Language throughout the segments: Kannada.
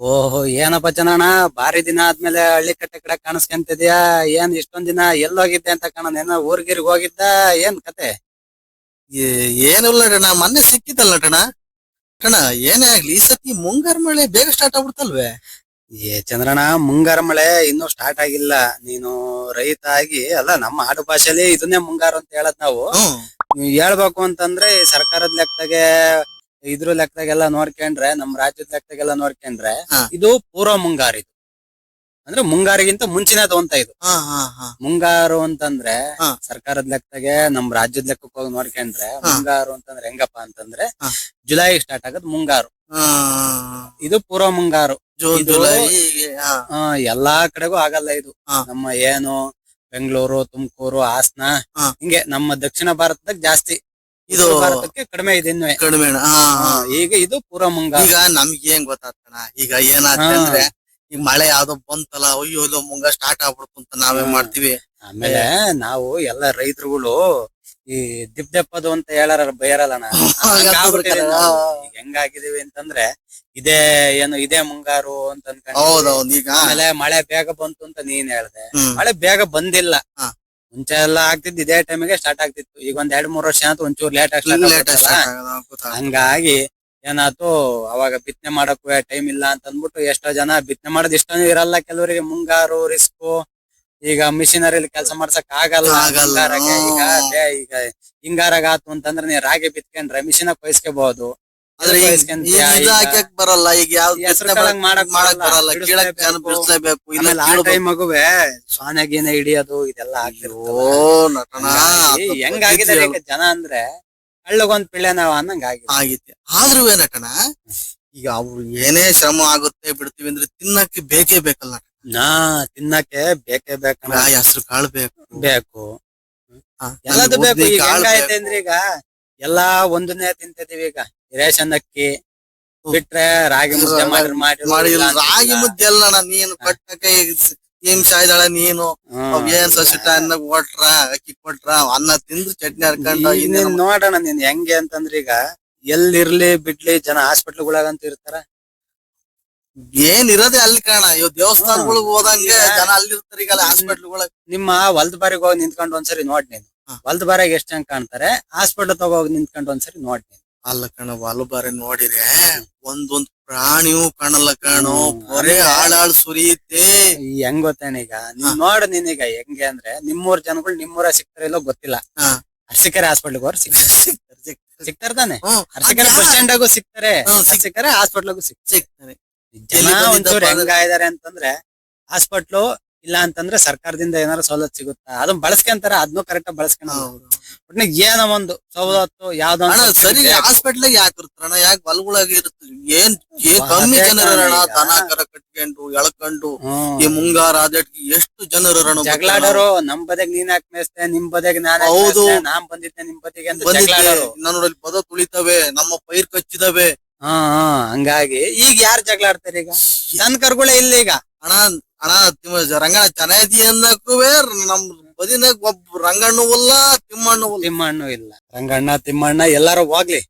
ಓಹೋ ಏನಪ್ಪ ಚಂದ್ರಣ್ಣ? ಭಾರಿ ದಿನ ಆದ್ಮೇಲೆ ಹಳ್ಳಿ ಕಟ್ಟೆ ಕಡೆ ಕಾಣಿಸ್ಕೊಂತಿದ್ಯಾ? ಏನ್ ಇಷ್ಟೊಂದ್ ದಿನ ಎಲ್ಲೋಗಿದ್ದೆ ಅಂತ ಕಾಣ ಏನೋ ಊರ್ಗಿರ್ಗ್ ಹೋಗಿದ್ದ? ಏನ್ ಕತೆ? ಏನಿಲ್ಲ ಅಣ್ಣ ಮೊನ್ನೆ ಸಿಕ್ಕಿತಲ್ಲ ಅಣ್ಣ. ಅಣ್ಣ ಏನೇ ಆಗ್ಲಿ ಈ ಸತಿ ಮುಂಗಾರು ಮಳೆ ಬೇಗ ಸ್ಟಾರ್ಟ್ ಆಗ್ಬಿಡ್ತಲ್ವೇ? ಏ ಚಂದ್ರಣ್ಣ ಮುಂಗಾರು ಮಳೆ ಇನ್ನು ಸ್ಟಾರ್ಟ್ ಆಗಿಲ್ಲ. ನೀನು ರೈತ ಆಗಿ ಅಲ್ಲ ನಮ್ಮ ಆಡು ಭಾಷೆಲಿ ಇದನ್ನೇ ಮುಂಗಾರು ಅಂತ ಹೇಳದ್ ನಾವು ಹೇಳ್ಬೇಕು ಅಂತಂದ್ರೆ ಈ ಸರ್ಕಾರದ ಲೆಕ್ಕದಾಗೆ ಇದ್ರ ಲೆಕ್ಕದಾಗೆಲ್ಲ ನೋಡ್ಕೊಂಡ್ರೆ ನಮ್ ರಾಜ್ಯದ ಲೆಕ್ಕದಾಗೆಲ್ಲ ನೋಡ್ಕೊಂಡ್ರೆ. ಇದು ಪೂರ್ವ ಮುಂಗಾರು ಇದು. ಅಂದ್ರೆ ಮುಂಗಾರಿಗಿಂತ ಮುಂಚಿನ ಅಂತ ಇದು. ಮುಂಗಾರು ಅಂತಂದ್ರೆ. ಸರ್ಕಾರದ ಲೆಕ್ಕದಾಗೆ ನಮ್ ರಾಜ್ಯದ ಲೆಕ್ಕಕ್ಕೆ ಹೋಗಿ ನೋಡ್ಕೊಂಡ್ರೆ. ಮುಂಗಾರು ಅಂತಂದ್ರೆ ಹೆಂಗಪ್ಪ ಅಂತಂದ್ರೆ. ಜುಲೈ ಸ್ಟಾರ್ಟ್ ಆಗದ್ ಮುಂಗಾರು. ಇದು ಪೂರ್ವ ಮುಂಗಾರು. ಎಲ್ಲಾ ಕಡೆಗೂ ಆಗಲ್ಲ ಇದು. ನಮ್ಮ ಏನು ಬೆಂಗಳೂರು ತುಮಕೂರು ಹಾಸನ ಹಿಂಗೆ ನಮ್ಮ ದಕ್ಷಿಣ ಭಾರತದಾಗ ಜಾಸ್ತಿ. ಇದು ಭಾರತಕ್ಕೆ ಕಡಿಮೆ ಇದೆ ಇನ್ನು. ಕಡಿಮೆ ಅಣ್ಣ. ಹಾ ಹಾ ಈಗ ಇದು ಪೂರ ಮುಂಗಾರು ಈಗ ನಮ್ಗೆ ಏನ್ ಗೊತ್ತಾಗ್ತಣ ಈಗ ಏನಾಗ್ತದೆ ಹಾ. ಅಂದ್ರೆ ಈಗ ಮಳೆ ಯಾವ್ದೋ ಬಂತಲ್ಲ ಅಯ್ಯೋ ಇದು ಮುಂಗ ಸ್ಟಾರ್ಟ್ ಆಗ್ಬಿಡ್ತು ಅಂತ ನಾವೇ ಹಾ. ಮಾಡ್ತೀವಿ. ಆಮೇಲೆ ನಾವು ಎಲ್ಲ ರೈತರುಗಳು ಈ ದಿಪ್ ದೆಪ್ಪದು ಅಂತ ಹೇಳಾರ ಈಗ ಹೆಂಗಾಗಿದೀವಿ ಅಂತಂದ್ರೆ ಇದೇ ಏನು ಇದೇ ಮುಂಗಾರು ಅಂತ. ಹೌದೌದು ಈಗ. ಆಮೇಲೆ ಮಳೆ ಬೇಗ ಬಂತು ಅಂತ ನೀನ್ ಹೇಳ್ದೆ. ಹ್ಮ್. ಮಳೆ ಬೇಗ ಬಂದಿಲ್ಲ. ಹಾ. ಮುಂಚೆ ಎಲ್ಲ ಆಗ್ತಿದ್ದು ಇದೇ ಟೈಮಿಗೆ ಸ್ಟಾರ್ಟ್ ಆಗ್ತಿತ್ತು. ಈಗ ಒಂದ್ ಎರಡ್ ಮೂರ್ ವರ್ಷ ಆಯ್ತು ಒಂಚೂರು ಲೇಟ್ ಲೇಟ್. ಹಂಗಾಗಿ ಏನಾಯ್ತು ಅವಾಗ ಬಿತ್ತನೆ ಮಾಡಕ್ ಟೈಮ್ ಇಲ್ಲ ಅಂತ ಅಂದ್ಬಿಟ್ಟು ಎಷ್ಟೋ ಜನ ಬಿತ್ತನೆ ಮಾಡೋದ್ ಇಷ್ಟನೂ ಇರಲ್ಲ. ಕೆಲವರಿಗೆ ಮುಂಗಾರು ರಿಸ್ಕ್ ಈಗ ಮಿಷಿನರಿ ಕೆಲಸ ಮಾಡ್ಸಕ್ ಆಗಲ್ಲ. ಆಗಲ್ಲ. ಈಗ ಹಿಂಗಾರಾಗ ಆತು ಅಂತಂದ್ರೆ ನೀ ರಾಗಿ ಬಿತ್ಕೊಂಡ್ರೆ ಮಿಷಿನ ಕೊಯ್ಸ್ಕೋಬಹುದು ಆದ್ರೆ ಇದು. ಹಾಕಕ್ ಬರಲ್ಲ. ಈಗ ಯಾವ್ದು ಹೆಸ್ರು ಮಾಡಕ್ ಮಾಡಕ್ ಬರಲ್ಲ. ಕೀಳಕ್. ಬಿಡಿಸ್ಲೇಬೇಕು ಇಲ್ಲ ಆ ಟೈಮ್ ಮಗುವೆ ಸ್ವಾನೆ ಗೀನೆ ಹಿಡಿಯೋದು ಇದೆಲ್ಲ ಓ ನಟನ? ಹಂಗಾಗಿ ಹೆಂಗಾಗಿದ್ದಾರೆ ಈಗ ಜನ ಅಂದ್ರೆ ಹಳ್ಳಗೊಂದ್ ಪಿಳ್ಳೆ ನಾವ್ ಅನ್ನಂಗ್ ಆಗಿದೆ. ಆಗೈತೆ ಆದ್ರೂ ನಟನ? ಈಗ ಅವ್ರು ಏನೇ ಶ್ರಮ ಆಗುತ್ತೆ ಬಿಡ್ತೀವಿ ಅಂದ್ರೆ ತಿನ್ನಕ್ಕೆ ಬೇಕೇ ಬೇಕಲ್ಲ ನಾ ತಿನ್ನಕ್ಕೆ ಬೇಕೇ ಬೇಕಲ್ಲ ಹೆಸರು ಕಾಳು ಬೇಕು. ಬೇಕು. ಎಲ್ಲದು ಬೇಕು. ಈಗ ಕಾಳು ಅಂದ್ರೆ ಈಗ ಎಲ್ಲಾ ಒಂದನ್ನೇ ತಿಂತಿದೀವಿ ಈಗ. ರೇಷನ್ ಅಕ್ಕಿ ಬಿಟ್ರೆ ರಾಗಿ ಮುದ್ದೆ ಮಾಡಿ ರಾಗಿ ಮುದ್ದೆ ಅಲ್ಲಣ್ಣ ನೀನು ಏನ್ ಸಾಯ್ದಾಳ ನೀನು? ಅವ್ ಏನ್ ಸಸಿಟ ಅನ್ನ ಕೊಟ್ರ ಅಕ್ಕಿ ಕೊಟ್ರ ಅನ್ನ ತಿಂದು ಚಟ್ನಿ ಹರ್ಕೊಂಡು ನೋಡೋಣ ನೀನ್ ಹೆಂಗೆ ಅಂತಂದ್ರ ಈಗ ಎಲ್ಲಿರ್ಲಿ ಬಿಡ್ಲಿ ಜನ ಹಾಸ್ಪಿಟ್ಲ್ಗಳಾಗಂತ ಇರ್ತಾರ. ಏನ್ ಇರೋದೇ ಅಲ್ಲಿ ಕಾಣ ಇವ್ ದೇವಸ್ಥಾನಗಳಿಗೆ ಹೋದಂಗೆ ಜನ ಅಲ್ಲಿರ್ತಾರೆ ಈಗ ಹಾಸ್ಪಿಟ್ಲ್ಗಳಿಗೆ. ನಿಮ್ಮ ಹೊಲದ ಬಾರಿಗೆ ಹೋಗಿ ನಿಂತ್ಕೊಂಡು ಒಂದ್ಸರಿ ನೋಡ್ ನೀನು. ಹೊಲದ ಹೊಲ್ದ ಬಾರಿಗೆ ಎಷ್ಟ್ ಜನ ಕಾಣ್ತಾರೆ ಹಾಸ್ಪಿಟಲ್ ತಗೋಗಿ ನಿಂತ್ಕೊಂಡು ಒಂದ್ಸರಿ ನೋಡ್ ನೀನು. ಅಲ್ಲ ಕಣ ವಾಲು ಬಾರಿ ನೋಡಿರೆ ಒಂದೊಂದ್ ಪ್ರಾಣಿಯೂ ಕಾಣಲ್ಲ ಕಾಣೋ ಬರೇ ಆಳಾಳ್ ಸುರಿಯುತ್ತೆ. ಹೆಂಗ್ ಗೊತ್ತೇನ ಈಗ? ನೀನ್ ನೋಡ್ ನೀನೀಗ ಹೆಂಗೆ ಅಂದ್ರೆ ನಿಮ್ಮೂರ್ ಜನಗಳು ನಿಮ್ಮೂರ ಸಿಗ್ತಾರ ಇಲ್ಲೋ ಗೊತ್ತಿಲ್ಲ. ಅರ್ಸಿಕೆರೆ ಹಾಸ್ಪಿಟ್ಲ್ ಹೋರ್ ಸಿಗ್ತಾರೆ. ಸಿಗ್ತಾರ ತಾನೆ. ಅರ್ಸಿಕೆರೆ ಬಸ್ ಸ್ಟ್ಯಾಂಡ್ ಆಗು ಸಿಗ್ತಾರೆ ಸಿಗ್ತಾರೆ ಹಾಸ್ಪಿಟ್ಲ್ಗೂ ಸಿಗ್ತಾರೆ ಜನ ಒಂಚೂರು ಹೆಂಗಾಯ್ದಾರೆ ಅಂತಂದ್ರೆ ಹಾಸ್ಪಿಟ್ಲು ಇಲ್ಲ ಅಂತಂದ್ರೆ ಸರ್ಕಾರದಿಂದ ಏನಾರ ಸವಲತ್ತು ಸಿಗುತ್ತಾ? ಅದನ್ನ ಬಳಸ್ಕೊಂತಾರ ಅದನ್ನು ಕರೆಕ್ಟ್ ಆಗಿ ಹೌದು. ಒಟ್ನಾಗ ಏನೋ ಒಂದು ಸವಲತ್ತು ಯಾವ್ದೋ ಅಣ್ಣ ಒಂದು ಸರಿ. ಹಾಸ್ಪಿಟ್ಲ್ ಯಾಕೆ ಇರ್ತಾರಣ ಯಾಕೆ ಹೊಲಗಳಾಗಿ ಇರುತ್ತೆ ಏನ್ ಅದೇ ಕಮ್ಮಿ ಕಣ ಜನರ ಅಣ್ಣ ಈಗ. ದನ ಕರ ಕಟ್ಕೊಂಡು ಎಳ್ಕೊಂಡು ಈ ಮುಂಗಾರ ಅದಕ್ಕೆ ಎಷ್ಟು ಜನರು ಅಣ್ಣ? ಜಗಳಾಡೋರು ನಮ್ ಬದಿಗೆ ನೀನ್ ಯಾಕೆ ಮೇಸ್ತೆ ನಿಮ್ ಬದಿಗೆ ನಾನ್ ಯಾಕ್ ಹೌದು. ನಾನ್ ಬಂದಿದ್ದೆ ನಿಮ್ ಬದಿಗೆ ಅಂತ ಬಂದಿದ್ದೆ. ಜಗಳಾಡೋರು. ನಾನು ಪದ ತುಳಿತವೆ ನಮ್ಮ ಪೈರ್ ಕಚ್ಚಿದವೆ. ಹಾ ಹಾ ಹಂಗಾಗಿ ಈಗ ಯಾರು ಜಗಳಾಡ್ತಾರೆ ಈಗ? ನನ್ ಕರ್ಗುಳೆ ಇಲ್ಲ ಈಗ. ಅಣ್ಣ ಅಣ್ಣ ತಿಮ್ಮ ರಂಗಣ್ಣ ಚೆನ್ನಾಗಿ ಅಂದಕ್ಕೂ ನಮ್ ಬದಿನಾಗ ಒಬ್ಬ ರಂಗಣ್ಣು ಇಲ್ಲ ತಿಮ್ಮಣ್ಣು ಇಲ್ಲ. ತಿಮ್ಮಣ್ಣು ಇಲ್ಲ. ರಂಗಣ್ಣ ತಿಮ್ಮಣ್ಣ ಎಲ್ಲಾರು ಹೋಗ್ಲಿ.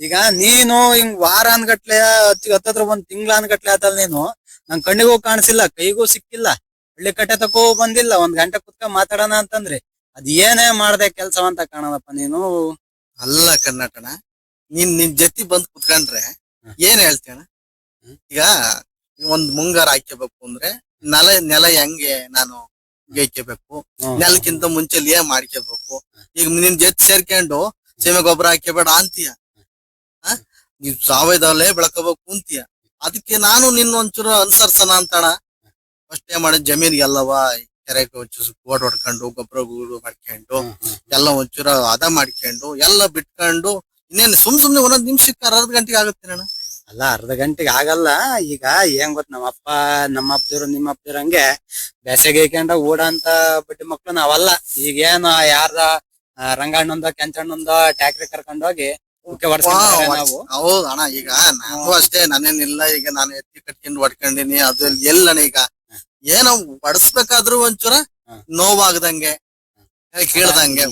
ಈಗ ನೀನು ಹಿಂಗ್ ವಾರ ಅನ್ಗಟ್ಲೆ ಹತ್ತತ್ರ ಒಂದ್ ತಿಂಗ್ಳ ಅನ್ಗಟ್ಲೆ ಆತಲ್ ನೀನು ನನ್ ಕಣ್ಣಿಗೂ ಕಾಣಿಸಿಲ್ಲ ಕೈಗೂ ಸಿಕ್ಕಿಲ್ಲ. ಹಳ್ಳಿ ಕಟ್ಟೆ ತಕೋ ಬಂದಿಲ್ಲ ಒಂದ್ ಗಂಟೆ ಕುತ್ಕ ಮಾತಾಡೋಣ ಅಂತಂದ್ರೆ. ಅದ್ ಏನೇ ಮಾಡ್ದೆ ಕೆಲ್ಸವಂತ ಕಾಣದಪ್ಪ ನೀನು. ಅಲ್ಲ ಕರ್ನಾಟಕ ನೀನ್ ನಿನ್ ಜೊತೆ ಬಂದ್ ಕುತ್ಕೊಂಡ್ರೆ. ಏನ್ ಹೇಳ್ತೀಯಣ. ಈಗ ಒಂದ್ ಮುಂಗಾರ ಹಾಕ್ಯಬೇಕು ಅಂದ್ರೆ ನೆಲ ನೆಲ ಹೆಂಗೆ ನಾನು ಗೇಯ್ಕೋಬೇಕು. ನೆಲಕ್ಕಿಂತ ಮುಂಚೆ ಏನ್ ಮಾಡ್ಕೋಬೇಕು ಈಗ ನಿನ್ ಜೊತೆ ಸೇರ್ಕೊಂಡು ಸೀಮೆ ಗೊಬ್ಬರ ಹಾಕ್ಯಬೇಡ ಅಂತೀಯ ಆ? ನೀವ್ ಸಾವಯವದಲ್ಲೇ ಬೆಳ್ಕೋಬೇಕು ಅಂತೀಯ ಅದಕ್ಕೆ ನಾನು ನಿನ್ನ ಒಂಚೂರು ಅನುಸರ್ಸನ ಅಂತಣ ಫಸ್ಟ್ ಏನ್ ಜಮೀನ್ಗೆ ಎಲ್ಲವಾ ಕೆರೆ ಕೋಡ್ ಹೊಡ್ಕೊಂಡು ಗೊಬ್ಬರ ಗೂಡು ಮಾಡ್ಕೊಂಡು. ಎಲ್ಲ ಒಂಚೂರ ಅದ ಮಾಡ್ಕೊಂಡು ಎಲ್ಲ ಬಿಟ್ಕೊಂಡು ಇನ್ನೇನು ಸುಮ್ ಸುಮ್ನೆ ಒಂದೊಂದ್ ನಿಮಿಷಕ್ಕೆ ಅರ್ಧ ಗಂಟೆಗೆ ಆಗುತ್ತೆ ಅಣ್ಣ ಅಲ್ಲ ಅರ್ಧ ಗಂಟೆಗೆ ಆಗಲ್ಲ. ಈಗ ಏನ್ ಗೊತ್ತ ನಮ್ಮ ಅಪ್ಪ ನಮ್ಮ ಅಪ್ಪದಿರು ನಿಮ್ಮ ಅಪ್ಪದಿರು ಹಂಗೆ ಬೇಸಿಗೆ ಇಕ್ಕೊಂಡ ಓಡಂತ ಬಿಟ್ಟಿ ಮಕ್ಳು ನಾವಲ್ಲ. ಈಗ ಏನು ಯಾರ್ದ ರಂಗಣ್ಣೊಂದ ಕೆಂಚಣ್ಣಂದ ಟ್ಯಾಕ್ರಿ ಕರ್ಕೊಂಡ್ ಹೋಗಿ ಉಕ್ಕೆ ಹೊಡ್ಸ್ಕೊಂತಾರೆ ನಾವು. ಹೌದು ಅಣ್ಣ ಈಗ ನಾನು ಅಷ್ಟೇ ನಾನೇನಿಲ್ಲ ಈಗ ನಾನು ಎತ್ತಿ ಕಟ್ಕೊಂಡು ಹೊಡ್ಕೊಂಡಿನಿ ಅದು ಎಲ್ಲ ಈಗ? ಏನೋ ಬಡಿಸ್ಬೇಕಾದ್ರೂ ಒಂಚೂರ. ನೋವಾಗದಂಗೆ ಕೇಳ್ದಂಗೆ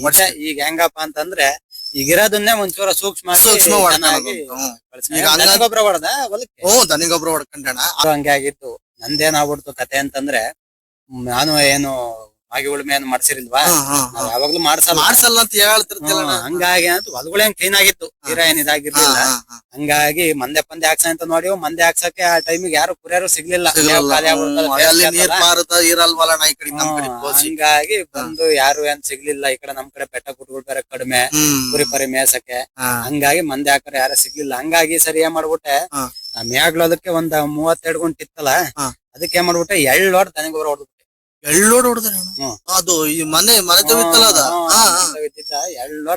ಈಗ ಹೆಂಗಪ್ಪ ಅಂತಂದ್ರೆ ಈಗಿರೋದನ್ನೇ ಒಂಚೂರ ಸೂಕ್ಷ್ಮ ಸೂಕ್ಷ್ಮ. ಈಗ ಗೊಬ್ಬರ ಹೊಡೆದ? ಹೊಲಕ್ಕೆ? ಹ್ಞೂ ದನಿಗೊಬ್ರು ಹೊಡ್ಕೊಂಡಣ ಅದು ಹಂಗೆ ಆಗಿತ್ತು. ನಂದೇನಾಗ್ಬಿಡ್ತು ಕತೆ ಅಂತಂದ್ರೆ ನಾನು ಏನು ಉಳುಮೆ ಅಂತ ಮಾಡ್ಸಿರಿಲ್ವಾ ನಾವ್ ಯಾವಾಗ್ಲೂ ಮಾಡ್ಸಲ್ಲ. ಮಾಡ್ಸಲ್ಲ ಅಂತ ಹೇಳ್ತಿರ್ತಿಲ್ಲ ಹಂಗಾಗಿ ಅಂತ ಹೊಲಗಳೇನ್ ಕ್ಲೀನ್ ಆಗಿತ್ತು. ತೀರಾ ಏನ್ ಇದಾಗಿರ್ಲಿಲ್ಲ. ಹಂಗಾಗಿ ಮಂದೆ ಪಂದೆ ಹಾಕ್ಸ ಅಂತ ನೋಡಿ ಮಂದೆ ಹಾಕ್ಸಕ್ಕೆ ಆ ಟೈಮಿಗೆ ಯಾರು ಕುರಿಯರು ಸಿಗ್ಲಿಲ್ಲ. ಹಿಂಗಾಗಿ ಖಾಲಿ ಆಗ್ಬಿಡ್ತದೆ, ಅಲ್ಲಿ ಬೇಸ್ಗೆ ನೀರ್ ಆತಲ್ಲ. ಮಾರುತ್ತ ಇರಲ್ವಲ್ಲ ಈ ಕಡೆ ನಮ್ ಕಡೆ ಹ್ಮ್, ಕೋಸಿ ಹಂಗಾಗಿ ಬಂದು ಯಾರು ಏನ್ ಸಿಗ್ಲಿಲ್ಲ. ಈ ಕಡೆ ನಮ್ ಕಡೆ ಬೆಟ್ಟ ಕುಟ್ಗಳು ಬೇರೆ ಕಡಿಮೆ. ಹ್ಮ್. ಕುರಿ ಪರಿ ಮೇಸಕ್ಕೆ ಹಾ. ಹಂಗಾಗಿ ಮಂದೆ ಹಾಕರ್ ಯಾರು ಸಿಗ್ಲಿಲ್ಲ. ಹಂಗಾಗಿ ಸರಿ ಏನ್ ಮಾಡ್ಬಿಟ್ಟೆ ಹಾ. ಆ ಮೇಗ್ಲೋದಕ್ಕೆ ಒಂದ್ ಮೂವತ್ತೆರಡು ಗುಂಟ್ ಇತ್ತಲ್ಲ ಹಾ. ಅದಕ್ಕೆ ಏನ್ ಮಾಡ್ಬಿಟ್ಟೆ ಎಳ್ಳು ಹೊಡ್ ತನಗ ಗೊಬ್ಬರ ಹೊಡ್ಬಿಟ್ಟೆ ಎಳ್ಳೋಡ್ ಹೊಡ್ದ ಹ್ಮ್. ಅದು ಈ ಮನೆ ಮನೆ ತವಿತ್ತಲ್ಲ ಅದ ಹಾ,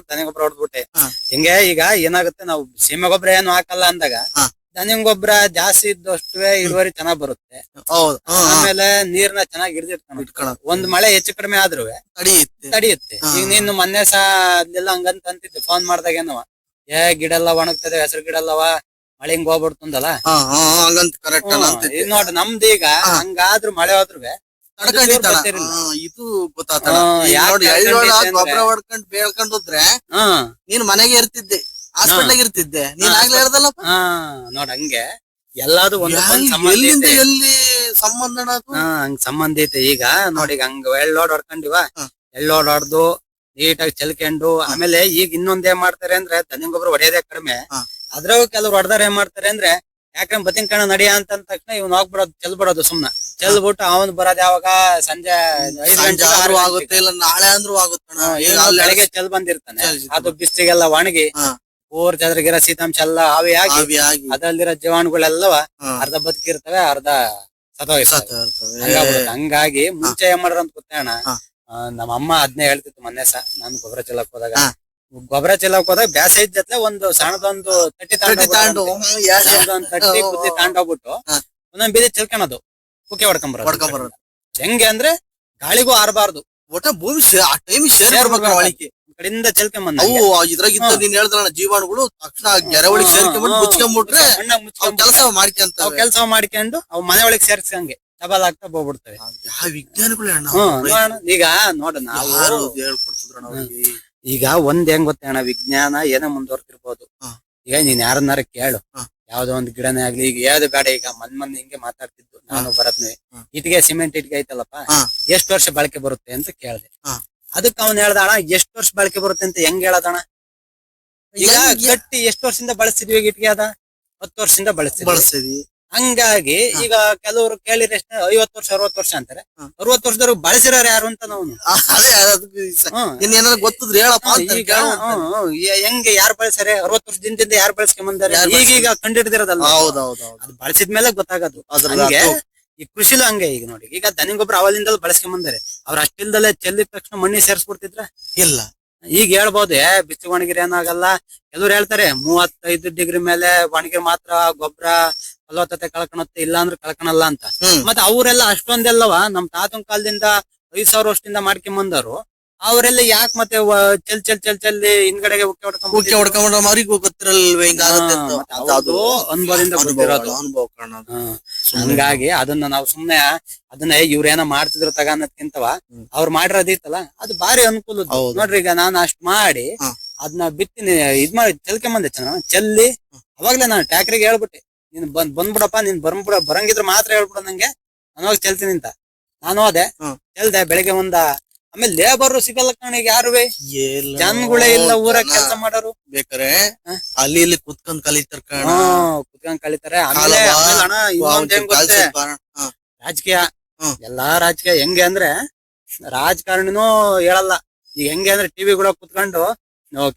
ತನಗ ಗೊಬ್ಬರ ಹೊಡ್ಬಿಟ್ಟೆ ಹಾ. ಹಿಂಗೆ ಈಗ ಏನಾಗುತ್ತೆ ನಾವು ಸೀಮೆ ಗೊಬ್ಬರ ಏನು ಹಾಕಲ್ಲ ಅಂದಾಗ ಹಾ. ದನ ಗೊಬ್ಬರ ಜಾಸ್ತಿ ಇದ್ದಷ್ಟು ಇಳುವರಿ ಚೆನ್ನಾಗ್ ಬರುತ್ತೆ ಹೌದು ಹಾ, ಹಾ. ಆಮೇಲೆ ನೀರ್ನ ಚೆನ್ನಾಗಿ ಇಟ್ಕೊಳಕ್. ಒಂದ್ ಮಳೆ ಹೆಚ್ಚು ಕಡಿಮೆ ಆದ್ರೂ ತಡಿಯುತ್ತೆ ತಡಿಯುತ್ತೆ ಹಾ. ಈಗ ನೀನು ಮೊನ್ನೆ ಸಹ ಅಲ್ಲೆಲ್ಲ ಹಂಗಂತ ಅಂತಿದ್ದೆ ಫೋನ್ ಮಾಡ್ದಾಗೇನವ ಏ ಗಿಡ ಎಲ್ಲ ಒಣಗ್ತದೆ ಹೆಸರು ಗಿಡ ಎಲ್ಲವ ಮಳೆ ಹಿಂಗ್ ಹೋಗ್ಬಿಡ್ತಂದಲ್ಲ ಹಾ ಹಾ ಹಾ, ಹಂಗಂತ ಕರೆಕ್ಟ್ ಅಲ್ಲ ಅಂತ ಈಗ ನೋಡ್ ನಮ್ದು ಈಗ ಹಾ. ಹಂಗಾದ್ರೂ ಮಳೆ ಹೋದ್ರು ತಡ್ಕೊಂಡಿತ್ತಣ. ಇದು ಗೊತ್ತಾತಣ. ನೋಡಿ ತಡ್ಕೊಂಡಿದ್ದೆ ಗೊಬ್ಬರ ಹೊಡ್ಕೊಂಡ್ ಬೇಳ್ಕೊಂಡ್ ಹೋದ್ರೆ ನೀನ್ ಮನೆಗೆ ಇರ್ತಿದ್ದೆ ಹಾಸ್ಪಿಟ್ಲಾಗ ಇರ್ತಿದ್ದೆ. ನೀನ್ ಆಗ್ಲೇ ಹೇಳ್ದಲ್ಲಪ್ಪ. ಹಾ ನೋಡ್ ಹಂಗೆ. ಎಲ್ಲಾದು ಎಲ್ಲಿಂದ ಐತೆ. ಎಲ್ಲಿ ಸಂಬಂಧ ಹಂಗ್ ಸಂಬಂಧ ಐತೆ. ಈಗ ನೋಡಿ ಈಗ ಹಂಗ ಎಳ್ಳೋಡ್ ಹೊಡ್ಕೊಂಡಿವ. ಎಳ್ಳೋಡ್ ಹೊಡ್ದು ನೀಟಾಗಿ ಚೆಲ್ಕೊಂಡು ಆಮೇಲೆ ಈಗ ಇನ್ನೊಂದ್ ಏನ್ ಮಾಡ್ತಾರೆ ಅಂದ್ರೆ ದನಿ ಗೊಬ್ಬರ ಹೊಡೆಯೋದೇ ಕಡಿಮೆ. ಅದ್ರಾಗ ಕೆಲವ್ರು ಹೊಡೆದಾರ ಏನ್ ಮಾಡ್ತಾರೆ ಅಂದ್ರೆ ಯಾಕಂದ್ರೆ ಬತ್ತಿನ ಕಣ ನಡಿಯ ಅಂತ ಅಂದ ತಕ್ಷಣ ಇವ್ನ ಹೋಗ್ಬಿಡೋದು ಚೆಲ್ ಬಿಡೋದು ಸುಮ್ನ ಚೆಲ್ಬಿಟ್ಟು ಅವನ್ ಬರೋದ್ ಯಾವಾಗ ಸಂಜೆ ಐದ್ ಗಂಟೆ ಆಗುತ್ತೆ ಇಲ್ಲ ನಾಳೆ ಅಂದ್ರೂ ಆಗುತ್ತೆ ಈಗ ಅಲ್ಲಿ ಬೆಳಗ್ಗೆ ಚೆಲ್ ಬಂದಿರ್ತಾನೆ ಚೆಲ್ ಅದು ಬಿಸಿಗೆಲ್ಲ ಒಣಗಿ ಹಾ. ಚದ್ರಗಿರ ಅದ್ರಾಗಿರೋ ಸೀತಾಂಶ ಎಲ್ಲ ಆವಿ ಆಗಿ ಆವಿ ಆಗಿ ಅದ್ರಲ್ಲಿರೋ ಜೀವಾಣುಗಳೆಲ್ಲವ ಹಾ. ಅರ್ಧ ಬದುಕಿರ್ತವೆ ಅರ್ಧ ಸತ್ತೋಗಿರ್ತವೆ ಸತ್ತ ಇರ್ತವೆ. ಹಂಗಾಗ್ಬಿಡುತ್ತೆ. ಹಂಗಾಗಿ ಮುಂಚೆ ಏನ್ ಮಾಡ್ರ ಅಂತ ಗೊತ್ತೇಣ ಹಾ. ನಮ್ಮ ಅಮ್ಮ ಅದ್ನೇ ಹೇಳ್ತಿತ್ತು ಮೊನ್ನೆ ಸಹ ನಾನು ಗೊಬ್ಬರ ಚೆಲ್ಲಕ್ ಹೋದಾಗ ಹಾ. ಗೊಬ್ಬರ ಚೆಲ್ಲಕ್ ಹೋದಾಗ ಬ್ಯಾಸ ಇದ್ದತ್ಲೆ ಒಂದು ಸಣ್ಣದೊಂದು ತಟ್ಟಿ ತಾಂಡು ತಟ್ಟಿ ಕುದ್ದಿ ತಾಂಡೋಗ್ಬಿಟ್ಟು. ಒಂದೊಂದ್ ಬೀದಿ ಚೆಲ್ಕೊಳೋದು ಕುಕ್ಕೆ ಹೊಡ್ಕೊಂಬರೋದು. ಹೆಂಗೆ ಅಂದ್ರೆ ಗಾಳಿಗೂ ಆರಬಾರ್ದು. ಒಟ್ಟ ಭೂಮಿ ಆ ಟೈಮ್. ಒಳಗೆ ಕಡೆಯಿಂದ ಚೆಲ್ಕೊಂಬಂದ ಅವು ಇದ್ರಾಗಿದ್ದ. ನೀನ್ ಹೇಳ್ದಲ್ಲ ಜೀವಾಣುಗಳು ತಕ್ಷಣ ಗೆರೆ ಒಳಗೆ ಸೇರ್ಕೊಂಡ್ಬಿಟ್ಟು ಮುಚ್ಕೊಂಡ್ಬಿಟ್ರೆ ಅವ್ ಕೆಲಸ ಅವ್ ಮಾಡ್ಕೊಂತವೆ ಕೆಲಸ ಮಾಡ್ಕೊಂಡು ಅವ್ ಮನೆ ಒಳಗೆ ಸೇರ್ಸ್ಕಂಗೆ. ಡಬಲ್ ಆಗ್ತಾ ಹೋಗ್ಬಿಡ್ತವೆ. ಯಾವ ವಿಜ್ಞಾನಿಗಳು ಈಗ ನೋಡ ನಾವು ಹೇಳ್ಕೊಡ್ತಿದ್ರು ಈಗ ಒಂದ್ ಹೆಂಗ್ ಗೊತ್ತೇ ಅಣ್ಣ ವಿಜ್ಞಾನ ಏನೋ ಮುಂದುವರ್ತಿರ್ಬೋದು. ಈಗ ನೀನ್ ಯಾರನ್ನಾರ ಕೇಳು. ಯಾವ್ದೋ ಒಂದ್ ಗಿಡನೇ ಆಗ್ಲಿ ಈಗ ಯಾವ್ದು ಬೇಡ ಈಗ ಮನ್ ಮನ್ ಹಿಂಗೆ ಮಾತಾಡ್ತಿದ್ದು. ನಾನು ಬರತ್ನೆ ಇಟ್ಗೆ ಸಿಮೆಂಟ್ ಇಟ್ಗೆ ಐತಲ್ಲಪ್ಪ. ಎಷ್ಟ್ ವರ್ಷ ಬಳಕೆ ಬರುತ್ತೆ ಅಂತ ಕೇಳ್ದೆ. ಅದಕ್ಕೆ ಅವನ್ ಹೇಳ್ದ ಅಣ್ಣ ಎಷ್ಟ್ ವರ್ಷ ಬಳಕೆ ಬರುತ್ತೆ ಅಂತ ಹೆಂಗ್ ಹೇಳದಣ ಈಗ ಗಟ್ಟಿ ಎಷ್ಟ್ ವರ್ಷದಿಂದ ಬಳಸ್ತಿದ್ವಿ ಈಗ ಇಟ್ಟಿಗೆ ಅದ? ಹತ್ತು ವರ್ಷದಿಂದ ಬಳಸ್ತಿದ್ವಿ. ಬಳಸ್ತೀವಿ ಹಂಗಾಗಿ ಈಗ ಕೆಲವರು ಕೇಳಿದ್ರೆ ಎಷ್ಟು ಐವತ್ತು ವರ್ಷ ಅರವತ್ತು ವರ್ಷ ಅಂತಾರೆ. ಅರವತ್ ಅರವತ್ತು ವರ್ಷದವ್ರು ಬಳಸಿರೋರು ಯಾರು ಅಂತ ನಾವು ಅದೇ. ಏನಾದ್ರು ಗೊತ್ತಿದ್ರೆ ಹೇಳಪ್ಪ ಈಗ ಹೆಂಗೆ ಯಾರು ಬಳಸ್ಯಾರೆ? ಅರವತ್ತು ವರ್ಷದಿಂದ ಯಾರು ಬಳಸ್ಕೊಂಬಂದಾರೆ? ಈಗ ಈಗೀಗ ಕಂಡಿಡ್ದಿರೋದಲ್ಲ ಹೌದೌದು ಅದು ಬಳಸಿದ್ಮೇಲೆ ಗೊತ್ತಾಗೋದು. ಗೊತ್ತಾಗದು ಹಂಗೆ ಈ ಕೃಷಿಲು ಹಂಗೆ ಈಗ ನೋಡಿ. ಈಗ ದನಿ ಗೊಬ್ಬರ ಅವಲಿಂದಲೂ ಬಳಸ್ಕೊಂಬಂದಾರೆ. ಅವ್ರ ಅಷ್ಟಿಲ್ದಲ್ಲೇ ಚೆಲ್ಲಿದ ತಕ್ಷಣ ಮಣ್ಣಿ ಸೇರ್ಸ್ಬಿಡ್ತಿದ್ರ? ಇಲ್ಲ. ಈಗ ಹೇಳ್ಬೋದು ಏ ಬಿಸಿ ಒಣಗಿರಿ ಏನಾಗಲ್ಲ ಕೆಲವ್ರು ಹೇಳ್ತಾರೆ ಮೂವತ್ತೈದು ಡಿಗ್ರಿ ಮೇಲೆ ಒಣಗಿರಿ ಮಾತ್ರ ಗೊಬ್ಬರ ಫಲವತ್ತತೆ ಕಳ್ಕೊಳತ್ತೆ ಇಲ್ಲ ಅಂದ್ರೆ ಕಳ್ಕೊಳಲ್ಲ ಅಂತ ಹ್ಮ್ ಮತ್ತೆ ಅವರೆಲ್ಲ ಅಷ್ಟೊಂದೆಲ್ಲವ ನಮ್ ತಾತನ ಕಾಲದಿಂದ ಐದ್ ಸಾವಿರ ವರ್ಷದಿಂದ ಮಾಡ್ಕೊಂಡ್ ಬಂದವರು ಅವರೆಲ್ಲ ಯಾಕೆ ಮತ್ತೆ ಚಲ್ ಚಲ್ ಚಲ್ ಚಲ್ ಹಿಂದ್ಗಡೆಗೆ ಉಕ್ಕೆ ಅವರಿಗೂ ಗೊತ್ತಿರಲ್ವೇ ಹಿಂಗಾಗುತ್ತೆ ಅಂತ. ಹಾ, ಮತ್ತೆ ಅವ್ರ್ದು ಅನುಭವದಿಂದ ಅನುಭವ ಗೊತ್ತಿರೋದು. ಅನುಭವ ಕಾರಣ ಅದು. ಸುಮ್ನೆ ಹಂಗಾಗಿ ಅದನ್ನ ನಾವು ಸುಮ್ನೆ ಅದನ್ನ ಇವ್ರೇನ ಮಾಡ್ತಿದ್ರು ತಗ ಅನ್ನೋದ್ಕಿಂತವ ಹ್ಮ್. ಅವ್ರು ಮಾಡಿರೋದಿತ್ತಲ್ಲ ಅದು ಬಾರಿ ಅನುಕೂಲ ಹೌದು. ನೋಡ್ರಿ ಈಗ ನಾನು ಅಷ್ಟ್ ಮಾಡಿ ಹಾ. ಅದನ್ನ ಬಿತ್ತೀನಿ ಇದ್ ಮಾಡಿ ಚೆಲ್ಕೊಂಬಂದೆ ಚೆನ್ನಾಗ್ ಚೆಲ್ಲಿ ಅವಾಗ್ಲೇ ನಾನು ಟ್ಯಾಕ್ರಿಗೆ ಹೇಳ್ಬಿಟ್ಟೆ ನೀನ್ ಬಂದ್ ಬಂದ್ಬಿಡಪ್ಪ ನೀನ್ ಬಂದ್ಬಿಡ ಬರಂಗಿದ್ರ ಮಾತ್ರ ಹೇಳ್ಬಿಡ ನಂಗೆ. ನಾನು ಹೋಗಿ ಚೆಲ್ತೀನಿ ಅಂತ. ನಾನು ಹೋದೆ. ಚೆಲ್ದೆ ಬೆಳಿಗ್ಗೆ ಒಂದ. ಆಮೇಲೆ ಲೇಬರ್ ಸಿಗಲ್ಲ ಕಣಿಗೆ ಯಾರು ಜನಗಳೇ ಇಲ್ಲ ಊರ ಕೆಲಸ ಮಾಡೋರು. ಬೇಕಾರೆ ಅಲ್ಲಿ ಇಲ್ಲಿ ಕುತ್ಕೊಂಡ್ ಕಲಿತಾರ ಕಣ. ಕುತ್ಕೊಂಡ್ ಕಲಿತಾರೆ. ಆಮೇಲೆ ರಾಜಕೀಯ. ಎಲ್ಲಾ ರಾಜಕೀಯ ಹೆಂಗೆ ಅಂದ್ರೆ ರಾಜಕಾರಣಿನೂ ಹೇಳಲ್ಲ. ಈಗ ಹೆಂಗೆ ಅಂದ್ರೆ ಟಿವಿ ಕೂಡ ಕುತ್ಕೊಂಡು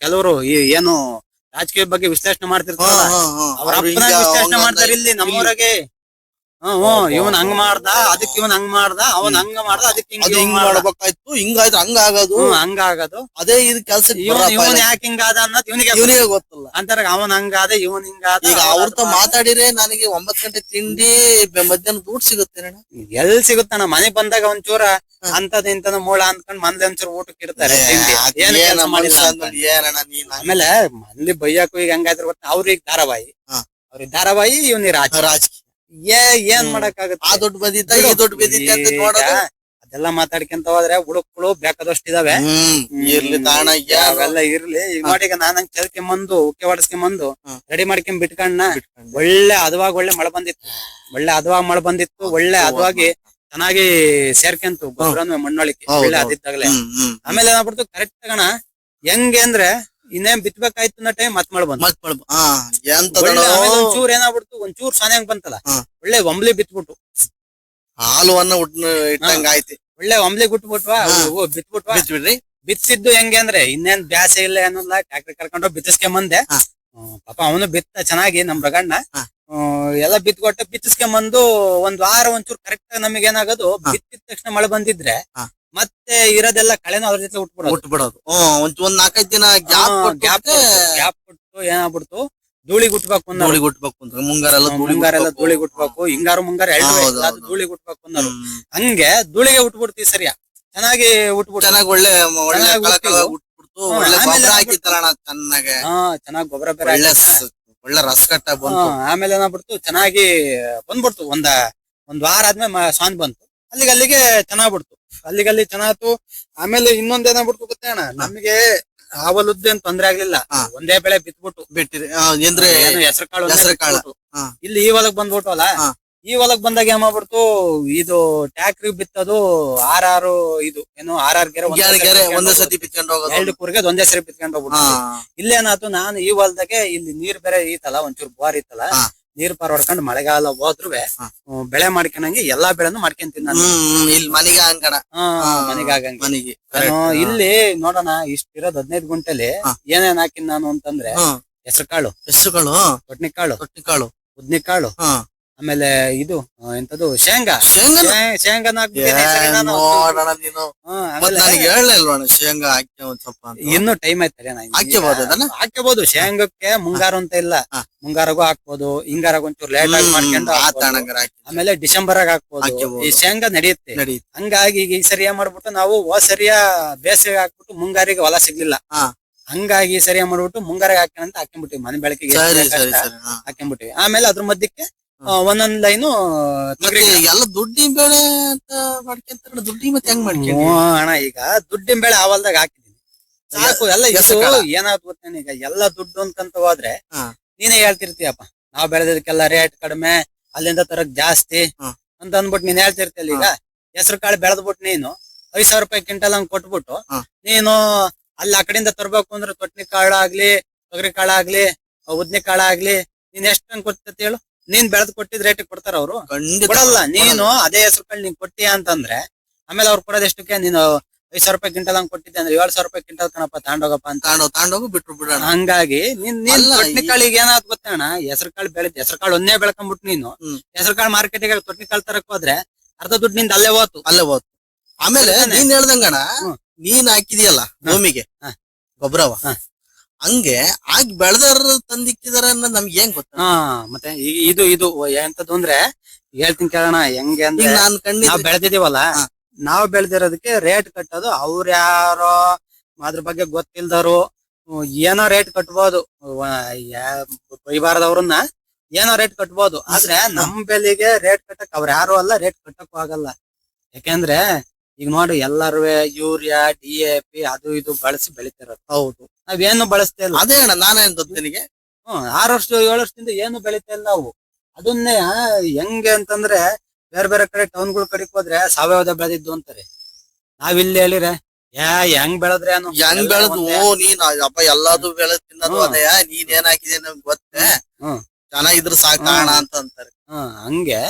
ಕೆಲವರು ಏನು ರಾಜಕೀಯ ಬಗ್ಗೆ ವಿಶ್ಲೇಷಣೆ ಮಾಡ್ತಿರ್ತಾರೆ ಅವ್ರ ಅಪ್ಪನ ವಿಶ್ಲೇಷಣೆ ಮಾಡ್ತಾರೆ ಇಲ್ಲಿ ನಮ್ಮೂರಾಗೆ. ಹ್ಮ್ ಇವನ್ ಹಂಗ್ ಮಾಡ್ದ ಅದಕ್ ಇವನ್ ಹಂಗ್ ಮಾಡ್ದ ಅವನ್ ಹಂಗ ಮಾಡ್ದ ಅದಕ್ಕೆ ಅದು ಹಿಂಗ್ ಮಾಡ್ಬೇಕಾಯ್ತು ಹಿಂಗಾಯ್ತು ಹಂಗ ಆಗೋದು. ಹಂಗ ಆಗೋದು. ಅದೇ ಇದ್ ಕೆಲ್ಸ ಇವನ್ ಇವನ್ ಯಾಕೆ ಹಿಂಗಾದ ಅನ್ನೋದು ಇವನಿಗೆ ಇವನಿಗೆ ಗೊತ್ತಿಲ್ಲ. ಅಂತಾರ ಅವನ್ ಹಂಗಾದ ಇವನ್ ಹಿಂಗಾದ ಈಗ ಅವ್ರತ ಮಾತಾಡಿದ್ರೆ ನನಗೆ ಒಂಬತ್ ಗಂಟೆ ತಿಂಡಿ ಮಧ್ಯಾಹ್ನ ಊಟ ಸಿಗುತ್ತೆ ಎಲ್ ಸಿಗುತ್ತಣ್ಣ ಮನೆ ಬಂದಾಗ ಒಂಚೂರ. ಅಂತದ್ ಇಂತದ ಮೂಳ ಅಂದ್ಕೊಂಡ್ ಮಂದಿ ಒಂಚೂರು ಊಟಕ್ಕೆ ಇಡ್ತಾರೆ ತಿಂಡಿ. ಏನ್ ಕೆಲ್ಸ ಮಾಡಿಲ್ಲ ಅಂತ. ಆಮೇಲೆ ಮಂದಿ ಬೈಯಾಕು ಈಗ ಹಂಗಾದ್ರೆ ಗೊತ್ತ ಅವ್ರಿಗೆ ಧಾರಾವಾಹಿ. ಹ. ಅವ್ರಿಗೆ ಧಾರಾವಾಹಿ ರಾಜ ರಾಜ ರಾಜಕೀಯ. ಏ ಏನ್ ಹ್ಮ್. ಆ ದೊಡ್ಡ ಬದಿದ್ದ ಈ ದೊಡ್ಡ ಬದಿದ್ದ ಅಂತ ನೋಡೋದು. ಅದೆಲ್ಲ ಮಾತಾಡ್ಕೊಂತ ಹೋದ್ರೆ ಹುಡುಕ್ಗಳು ಬೇಕಾದಷ್ಟು ಇದಾವೆ ಹ್ಮ್. ಇರ್ಲಿ ತಾಣ ಅವೆಲ್ಲ ಇರ್ಲಿ. ಈಗ ನೋಡಿ ಈಗ ನಾನ್ ಹಂಗ್ ಚಲ್ಕೊಂಬಂದು ಉಕ್ಕೆ ಹೊಡಸ್ಕೊಂಬಂದು ಹ್ಮ್. ರೆಡಿ ಮಾಡ್ಕೊಂಡ್ ಬಿಟ್ಕಣ್ಣ ಒಳ್ಳೆ ಅದವಾಗ ಒಳ್ಳೆ ಮಳೆ ಬಂದಿತ್ತು. ಒಳ್ಳೆ ಅದವಾಗ ಮಳೆ ಬಂದಿತ್ತು ಒಳ್ಳೆ ಹದವಾಗಿ ಚೆನ್ನಾಗಿ ಸೇರ್ಕೊಂತು ಗೊಬ್ಬರನು ಮಣ್ಣೊಳಿಕೆ ಹೌದು, ಒಳ್ಳೆ ಹೌದು. ಅದಿದ್ದಾಗಲೇ. ಹ್ಮ್ ಹ್ಮ್ ಆಮೇಲೆ ಏನಾಗ್ಬಿಡ್ತು ಕರೆಕ್ಟ್ ತಗಣ ಹೆಂಗೆ ಅಂದ್ರೆ ಇನ್ನೇನ್ ಬಿತ್ಬೇಕಾಯ್ತು ಅನ್ನೋ ಟೈಮ್ ಮತ್ ಮಳೆ ಬಂತು ಮತ್ ಮಾಡ್ ಹಾ ಎಂತ ಒಳ್ಳೆ ಆಮೇಲೆ ಒಂಚೂರ್ ಏನಾಗ್ಬಿಡ್ತು ಒಂಚೂರ್ ಸಾನ್ಯಾಂಗ್ ಬಂತಲ್ಲ. ಒಳ್ಳೆ ಒಂಬ್ಲಿ ಬಿತ್ಬಿಟ್ಟು ಹಾಲುವನ್ನ ಉಟ್ ಇಟ್ಟಂಗ ಆಯ್ತು. ಒಳ್ಳೆ ಒಂಬ್ಲಿ ಬಿಟ್ಬಿಟ್ವಾ ಹಾ. ಓ, ಬಿತ್ಬಿಟ್ವಾ. ಬಿತ್ ಬಿಡ್ರಿ ಬಿತ್ತಿದ್ದು ಹೆಂಗೆ ಅಂದ್ರೆ ಇನ್ನೇನ್ ಬ್ಯಾಸೆ ಇಲ್ಲ ಅನ್ನೋಲ್ಲ ಟ್ಯಾಕ್ಟರ್ ಕರ್ಕೊಂಡು ಬಿತ್ತಿಸ್ಕೊಂಬಂದೆ. ಹಾ. ಹ್ಮ್, ಪಾಪ ಅವನು ಬಿತ್ತ ಚೆನ್ನಾಗಿ ನಮ್ ರಗಣ್ಣ. ಹಾ. ಎಲ್ಲ ಬಿತ್ಕೊಟ್ಟು ಬಿತ್ತಿಸ್ಕೊಂಬಂದು ಒಂದ್ ವಾರ ಒಂಚೂರು ಕರೆಕ್ಟ್ ನಮಗೆ ಏನಾಗೋದು. ಬಿತ್ತಿದ ತಕ್ಷಣ ಮಳೆ ಬಂದಿದ್ರೆ ಮತ್ತೆ ಇರೋದೆಲ್ಲ ಕಳೆನ ಅವ್ರ ಜೊತೆ ಉಟ್ಬಿಡೋದು. ಉಟ್ಬಿಡೋದು. ಒಂದ್ ಒಂದ್ ನಾಲ್ಕೈದ್ ದಿನ ಗ್ಯಾಪ್ ಗ್ಯಾಪ್ ಗ್ಯಾಪ್ ಕೊಟ್ಟು ಏನಾಗ್ಬಿಡ್ತು? ಧೂಳಿ ಗುಟ್ಬೇಕು ಧೂಳಿ ಗುಟ್ಬೇಕು ಮುಂಗಾರೆಲ್ಲ ಮುಂಗಾರೆಲ್ಲ. ಧೂಳಿ ಗುಟ್ಬೇಕು ಹಿಂಗಾರು ಮುಂಗಾರ ಎರಡು. ಧೂಳಿ ಗುಟ್ಬೇಕು ಅನ್ನೋರು. ಹಂಗೆ ಧೂಳಿಗೆ ಉಟ್ಬಿಡ್ತೀವಿ ಸರಿಯಾ? ಚೆನ್ನಾಗಿ ಉಟ್ಬಿಟ್ಟು ಚೆನ್ನಾಗಿ ಒಳ್ಳೆ ಒಳ್ಳೆ ಉಟ್ಬಿಡ್ತು. ಒಳ್ಳೆ ಚೆನ್ನಾಗೆ. ಹಾ ಚೆನ್ನಾಗಿ ಗೊಬ್ಬರ ಬೇರೆ ಒಳ್ಳೆ ಒಳ್ಳೆ ರಸಕಟ್ಟ ಬಂತು. ಆಮೇಲೆ ಏನಾಗ್ಬಿಡ್ತು? ಚೆನ್ನಾಗಿ ಬಂದ್ಬಿಡ್ತು. ಒಂದ ಒಂದ್ ವಾರ ಆದ್ಮೇಲೆ ಸಾಂದ್ ಬಂತು. ಅಲ್ಲಿಗೆ ಅಲ್ಲಿಗೆ ಚೆನ್ನಾಗ್ ಬಿಡ್ತು ಅಲ್ಲಿಗೆ ಅಲ್ಲಿ ಚೆನ್ನಾಗ್ತು ಆಮೇಲೆ ಇನ್ನೊಂದ್ ಏನಾಗ್ಬಿಡ್ತು ಗೊತ್ತೇಣ ನಮಗೆ ನಮ್ಗೆ ಏನ್ ತೊಂದ್ರೆ ಆಗ್ಲಿಲ್ಲ. ಒಂದೇ ಬೆಳೆ ಬಿತ್ಬಿಟ್ಟು. ಬಿಟ್ಟಿರಿ. ಅಂದ್ರೆ ಹೆಸರು ಕಾಳು ಹೆಸರು ಕಾಳು. ಇಲ್ಲಿ ಈ ಹೊಲಕ್ ಬಂದ್ಬಿಟ್ಟವಲ್ಲ ಹಾ. ಈ ಹೊಲಕ್ ಬಂದಾಗ ಏನ್ ಮಾಡ್ಬಿಡ್ತು? ಇದು ಟ್ಯಾಕ್ರಿ ಬಿತ್ತದು ಆರ್ ಆರು ಇದು ಏನು ಆರ್ ಆರ್ ಗೆರೆ? ಒಂದೇ ಸತಿ ಬಿತ್ಕೊಂಡು ಹೋಗೋದು. ಎರಡು ಕೂರ್ಗೆ ಒಂದೇ ಸರಿ ಬಿತ್ಕೊಂಡು ಹಾ. ಹೋಗ್ಬಿಡ್ತು ಇಲ್ಲೇನಾಯ್ತು ನಾನು ಈ ಹೊಲ್ದಾಗೆ ಇಲ್ಲಿ ನೀರ್ ಬೇರೆ ಈತಲ್ಲ ಒಂಚೂರು ಬೋರ್ ಇತ್ತಲ್ಲ. ನೀರ್ ಪಾರ್ ಹೊಡ್ಕೊಂಡು ಮಳೆಗಾಲ ಹೋದ್ರು ಬೆಳೆ ಮಾಡ್ಕೊಂಡಂಗೆ ಎಲ್ಲಾ ಬೆಳೆನು ಮಾಡ್ಕೊಂತೀನಿ ನಾನು. ಇಲ್ಲಿ ಮನೆಗೆ ಮನೆಗಾಗಂಗ ಮನೆಗೆ ಇಲ್ಲಿ ನೋಡೋಣ ಇಷ್ಟಿರೋದ್ ಹದಿನೈದು ಗುಂಟೆಲಿ. ಏನೇನ್ ಹಾಕಿನ್ ನಾನು ಅಂತಂದ್ರೆ ಹೆಸರು ಕಾಳು ಹೆಸರು ಕಾಳು ಕಾಳು ಉದ್ನಿ ಕಾಳು ಹಾ. ಆಮೇಲೆ ಇದು ಎಂತದು ಶೇಂಗಾ. ಶೇಂಗಾ. ನೋಡೋಣ ನೀನು. ನನಗೆ ಹಾಕಿ ಒಂದ್ ಸ್ವಲ್ಪ. ಇನ್ನು ಟೈಮ್ ಐತೆ ಹಾಕ್ಯಬೋದು ಅದನ್ನ? ಹಾಕ್ಯಬಹುದು ಶೇಂಗಕ್ಕೆ ಮುಂಗಾರು ಅಂತ ಇಲ್ಲ. ಮುಂಗಾರಗೂ ಹಾಕ್ಬೋದು ಹಿಂಗಾರಾಗ ಒಂಚೂರು ಲೇಟ್ ಆಗಿ ಮಾಡ್ಕೊಂಡು ಆಮೇಲೆ ಡಿಸೆಂಬರ್ ಆಗ ಹಾಕ್ಬೋದು ಈ ಶೇಂಗಾ ನಡೆಯುತ್ತೆ. ಹಂಗಾಗಿ ಈಗ ಈ ಸರಿ ಏನ್ ಮಾಡ್ಬಿಟ್ಟು ನಾವು ಹೋದ್ ಸರಿಯ ಬೇಸಿಗೆ ಹಾಕ್ಬಿಟ್ಟು ಮುಂಗಾರಿಗೆ ಹೊಲ ಸಿಗ್ಲಿಲ್ಲ. ಹಂಗಾಗಿ ಸರಿ ಏನ್ ಮಾಡ್ಬಿಟ್ಟು ಮುಂಗಾರಿಗೆ ಹಾಕೋಣ ಅಂತ ಹಾಕೊಂಡ್ಬಿಟ್ಟಿವಿ ಮನೆ ಬೆಳಕಿಗೆ. ಹಾಕೊಂಡ್ಬಿಟ್ಟಿವಿ ಆಮೇಲೆ ಅದ್ರ ಮಧ್ಯಕ್ಕೆ ಒಂದೊಂದ್ ಲೈನು ಮತ್ತೆ ಎಲ್ಲ ದುಡ್ಡಿನ ಬೆಳೆ ಅಂತ ಮಾಡ್ಕೊಂತಾರ ದುಡ್ಡಿ ಮತ್ತೆ ಹೆಂಗ್ ಮಾಡ್ಕೊಂಡಿ ಅಣ್ಣ ಈಗ ದುಡ್ಡಿನ ಬೆಳೆ ಹೊಲ್ದಾಗ ಹಾಕಿದೀನಿ. ಸಾಕು ಎಲ್ಲ ಇದು? ಏನಾದ್ರು ಗೊತ್ತೇನೆ ಈಗ ಎಲ್ಲ ದುಡ್ಡು ಅಂತ ಹೋದ್ರೆ. ನೀನೇ ಹೇಳ್ತಿರ್ತೀಯಪ್ಪ. ನಾವ್ ಬೆಳೆದಕ್ಕೆಲ್ಲ ರೇಟ್ ಕಡಿಮೆ ಅಲ್ಲಿಂದ ತರಕ್ ಜಾಸ್ತಿ ಅಂತ ಅಂದ್ಬಿಟ್ಟು ನೀನ್ ಹೇಳ್ತಿರ್ತಿಯಲ್ಲ ಈಗ. ಹೆಸರು ಕಾಳು ಬೆಳೆದ್ಬಿಟ್ಟು ನೀನು ಐದ್ ಸಾವಿರ ರೂಪಾಯಿ ಕ್ವಿಂಟಲ್ ಹಂಗ್ ಕೊಟ್ಬಿಟ್ಟು ನೀನು ಅಲ್ಲಿ ಆ ಕಡೆಯಿಂದ ತರ್ಬೇಕು ಅಂದ್ರೆ ತೊಟ್ನಿ ಕಾಳು ಆಗ್ಲಿ ತೊಗರಿ ಕಾಳು ಆಗ್ಲಿ ಉದ್ನಿ ಕಾಳು ಆಗ್ಲಿ ನೀನ್ ಎಷ್ಟು ಹಂಗ್ ಕೊಡ್ತೈತಿ ಹೇಳು. ನೀನ್ ಬೆಳೆದ್ ಕೊಟ್ಟಿದ್ ರೇಟ್ ಕೊಡ್ತಾರ ಅವರು. ಕೊಡಲ್ಲ ನೀನು ಅದೇ ಹೆಸರು ಕಾಳು ನೀನ್ ಕೊಟ್ಟಿಯಾ ಅಂತಂದ್ರೆ ಆಮೇಲೆ ಅವ್ರು ಕೊಡೋದ್ ಎಷ್ಟಕ್ಕೆ ನೀನು ಐದ್ ಸಾವಿರ ರೂಪಾಯಿ ಕ್ವಿಂಟಲ್ ಹಂಗ್ ಕೊಟ್ಟಿದ್ದೆ ಅಂದ್ರೆ ಏಳ್ ಸಾವಿರ ರೂಪಾಯಿ ಕ್ವಿಂಟಲ್ ಕಣಪ್ಪ ತಾಂಡೋಗಪ್ಪ ಅಂತ. ತಾಂಡೋಗ್ ಬಿಟ್ರು ಬಿಡೋಣ. ಹಂಗಾಗಿ ನೀನ್ ನೀನ್ ತೊಟ್ನಿ ಕಾಳಿಗೆ ಏನಾದ್ ಗೊತ್ತಣ್ಣ ಹೆಸರು ಕಾಳು ಬೆಳೆದ್ ಹೆಸರು ಕಾಳು ಒಂದೇ ಬೆಳ್ಕೊಂಡ್ಬಿಟ್ಟು ನೀನು. ಹೆಸರು ಕಾಳು ಮಾರ್ಕೆಟಿಗೆ ತೊಟ್ನಿ ಕಾಳು ತರಕ್ ಹೋದ್ರೆ ಅರ್ಧ ದುಡ್ಡು ನಿಂದ ಅಲ್ಲೇ ಹೋತು. ಅಲ್ಲೇ ಹೋತು. ಆಮೇಲೆ? ನೀನ್ ಹೇಳ್ದಂಗಣ ನೀನ್ ಹಾಕಿದೀಯಲ್ಲ ಭೂಮಿಗೆ. ಗೊಬ್ಬರವ. ಹಾ. ಹಂಗೆ ಆಗಿ ಬೆಳೆದಾರ ತಂದಿಕ್ಕಿದಾರ ಅನ್ನೋದು ನಮ್ಗೆ ಏನ್ ಗೊತ್ತ? ಹಾ ಮತ್ತೆ ಈ- ಇದು ಇದು ಎಂತದ್ದು ಅಂದ್ರೆ ಹೇಳ್ತೀನಿ ಕೇಳೋಣ ಹೆಂಗೆ ಈಗ ಅಂದ್ರೆ ನಾನ್ ನಾವ್ ಬೆಳೆದಿದೀವಲ್ಲ ಹಾ. ನಾವ್ ಬೆಳೆದಿರೋದಕ್ಕೆ ರೇಟ್ ಕಟ್ಟೋದು ಅವ್ರ ಯಾರೋ ಅದ್ರ ಬಗ್ಗೆ ಗೊತ್ತಿಲ್ದವ್ರು ಹ್ಮ್, ಏನೋ ರೇಟ್ ಕಟ್ಬೋದು. ಬೈಬಾರದವ್ರನ್ನ ಏನೋ ರೇಟ್ ಕಟ್ಬೋದು. ಆದ್ರೆ ನಮ್ ಬೆಲೆಗೆ ರೇಟ್ ಕಟ್ಟಕ್ ಅವ್ರ ಯಾರು ಅಲ್ಲ ರೇಟ್ ಕಟ್ಟಕ್ಕೂ ಆಗಲ್ಲ. ಯಾಕೆಂದ್ರೆ ಈಗ ನೋಡಿ ಎಲ್ಲರೂ ಯೂರಿಯಾ ಡಿ ಎ ಪಿ ಅದು ಇದು ಬಳಸಿ ಬೆಳಿತಾರ ಹೌದು. ನಾವೇನು ಬಳಸ್ತಾ ಇಲ್ಲ. ಅದೇ ಅಣ್ಣ ನಾನೇನ್ ನಿನಗೆ? ಹ್ಮ್ ಆರು ವರ್ಷ ಏಳು ವರ್ಷದಿಂದ ಏನು ಬೆಳಿತಾ ಇಲ್ಲ ನಾವು ಅದನ್ನೇ ಹೆಂಗೆ ಅಂತಂದ್ರೆ ಬೇರೆ ಬೇರೆ ಕಡೆ ಟೌನ್ಗಳ ಕಡೆಗೆ ಹೋದ್ರೆ ಸಾವಯವದ ಬೆಳೆದಿದ್ದು ಅಂತಾರೆ. ನಾವಿಲ್ಲಿ ಹೇಳಿರೆ ಯಾ ಹೆಂಗ್ ಬೆಳೆದ್ರೆ ಹೆಂಗ್ ಬೆಳೆದು ಓ ನೀನ್ ಅಪ್ಪ ಎಲ್ಲಾದ್ರು ಬೆಳೆದ್ ತಿನ್ನೋದು. ಅದೇ ನೀನ್ ಏನ್ ಹಾಕಿದೆ ನಮ್ಗೆ ಗೊತ್ತೇ? ಹ್ಮ್. ಚೆನ್ನಾಗಿದ್ರು ಸಾಕಾಣ ಅಂತ ಅಂತಾರೆ. ಹ್ಮ್ ಹಂಗೆ.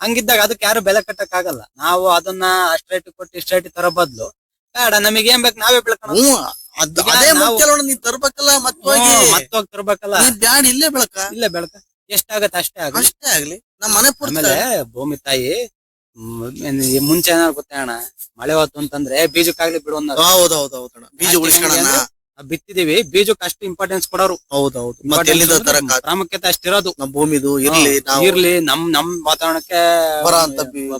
ಹಂಗಿದ್ದಾಗ ಅದಕ್ಕೆ ಯಾರು ಬೆಲೆ ಕಟ್ಟಕ್ ಆಗಲ್ಲ ನಾವು ಅದನ್ನ ಅಷ್ಟ್ ರೇಟ್ ಕೊಟ್ಟು ಇಷ್ಟ ರೇಟ್ ತರೋ ಬದ್ಲು. ಬೇಡ ನಮಗೆ ಏನ್ ಬೇಕು ನಾವೇ ಬೆಳ್ಕೊಳ ಹ್ಮ್ ಅದ್ ಈಗ ಅದೇ ನಾವು- ಮುಖ್ಯ ನೋಡು, ನೀನ್ ತರ್ಬೇಕಲ್ಲ ಮತ್ ಹೋಗಿ ಮತ್ತೋಗಿ ತರ್ಬೇಕಲ್ಲ. ನೀನ್ ಬ್ಯಾಡ್ ಇಲ್ಲೇ ಬೆಳಕ. ಇಲ್ಲೇ ಬೆಳಕ. ಎಷ್ಟಾಗತ್ತೆ ಅಷ್ಟೇ ಆಗಲಿ. ಅಷ್ಟೇ ಆಗ್ಲಿ. ನಮ್ಮ ಮನೆ ಪೂರ್ತಿ ಆಮೇಲೆ ಭೂಮಿ ತಾಯಿ ಮ್, ಈ ಮುಂಚೆ ಏನಾದ್ರು ಗೊತ್ತೇ ಅಣ್ಣ? ಮಳೆ ಹೊತ್ತು ಅಂತಂದ್ರೆ ಬೀಜಕ್ಕಾಗ್ಲಿ ಬಿಡು ಅನ್ನೋರು ಬೀಜ ಉಳಿಸ್ಕೊಳಣ ಹೆಂಗೆ ಬಿತ್ತಿದೀವಿ ಬೀಜಕ್ಕೆ ಅಷ್ಟು ಇಂಪಾರ್ಟೆನ್ಸ್ ಕೊಡೋರು. ಹೌದೌದು. ಮತ್ತೆ ಎಲ್ಲಿಂದ ಪ್ರಾಮುಖ್ಯತೆ ಅಷ್ಟಿರೋದು ನಮ್ ಭೂಮಿದು ಇರ್ಲಿ ನಾವು ಇರ್ಲಿ. ನಮ್ ನಮ್ ವಾತಾವರಣಕ್ಕೆ ಬರೋಂತ ಬೀ-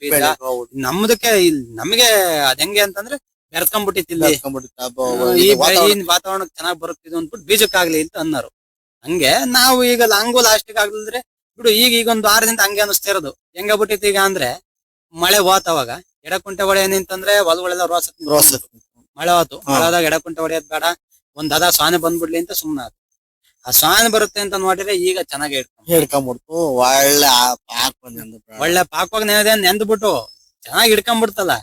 ಬೀಜ ಬೆಳೆ, ಹೌದು. ನಮ್ದಕ್ಕೆ ಇಲ್- ನಮಗೆ ಅದ್ ಹೆಂಗೆ ಅಂತಂದ್ರೆ ಬೆರ್ಕೊಂಡ್ಬಿಟ್ಟಿತ್ತು ಇಲ್ಲಿ. ಈ ಇದು ಬೆ- ವಾತಾವರಣ. ಈ ವಾತಾವರಣಕ್ಕೆ ಚೆನ್ನಾಗ್ ಬರುತ್ತಿದ್ದು ಅಂದ್ಬಿಟ್ಟು ಬೀಜಕ್ಕಾಗ್ಲಿ ಅಂತ ಅನ್ನೋರು. ಹಂಗೆ ನಾವು ಈಗ ಲಾಂಗು ಲಾಸ್ಟಿಗೆ ಆಗ್ಲಿದ್ರೆ ಬಿಡು ಈಗ ಈಗ ಒಂದು ವಾರದಿಂದ ಹಂಗೆ ಅನಿಸ್ತಿರೋದು ಹೆಂಗ ಬಿಟ್ಟಿತ್ತು ಈಗ ಅಂದ್ರೆ ಮಳೆ ಹೋತ್ ಅವಾಗ. ಎಡಕುಂಟೆ ಹೊಳೆ ಏನಂತಂದ್ರೆ ಹೊಲಗಳೆಲ್ಲ ರೋಸ ರೋಸ ಮಳೆ ಆತು. ಮಳೆ ಎಡ ಎಡಕುಂಟೆ ಹೊಡೆಯೋದ್ ಬೇಡ. ಒಂದ್ ಅದ ಸ್ವಾನೆ ಬಂದ್ಬಿಡ್ಲಿ ಅಂತ ಸುಮ್ನ ಆತು. ಆ ಸ್ವಾನೆ ಬರುತ್ತೆ ಅಂತ ನೋಡಿದ್ರೆ ಈಗ ಚೆನ್ನಾಗಿ ಹಿಡ್ಕೊಂಡ್ಬಿಡ್ತು ಒಳ್ಳೆ ಪಾಕ್ ಒಳ್ಳೆ ಪಾಕವಾಗ ನೆನೆದೆ ನೆಂದ್ಬಿಟ್ಟು ಚೆನ್ನಾಗಿ ಹಿಡ್ಕೊಂಡ್ಬಿಡ್ತಲ್ಲ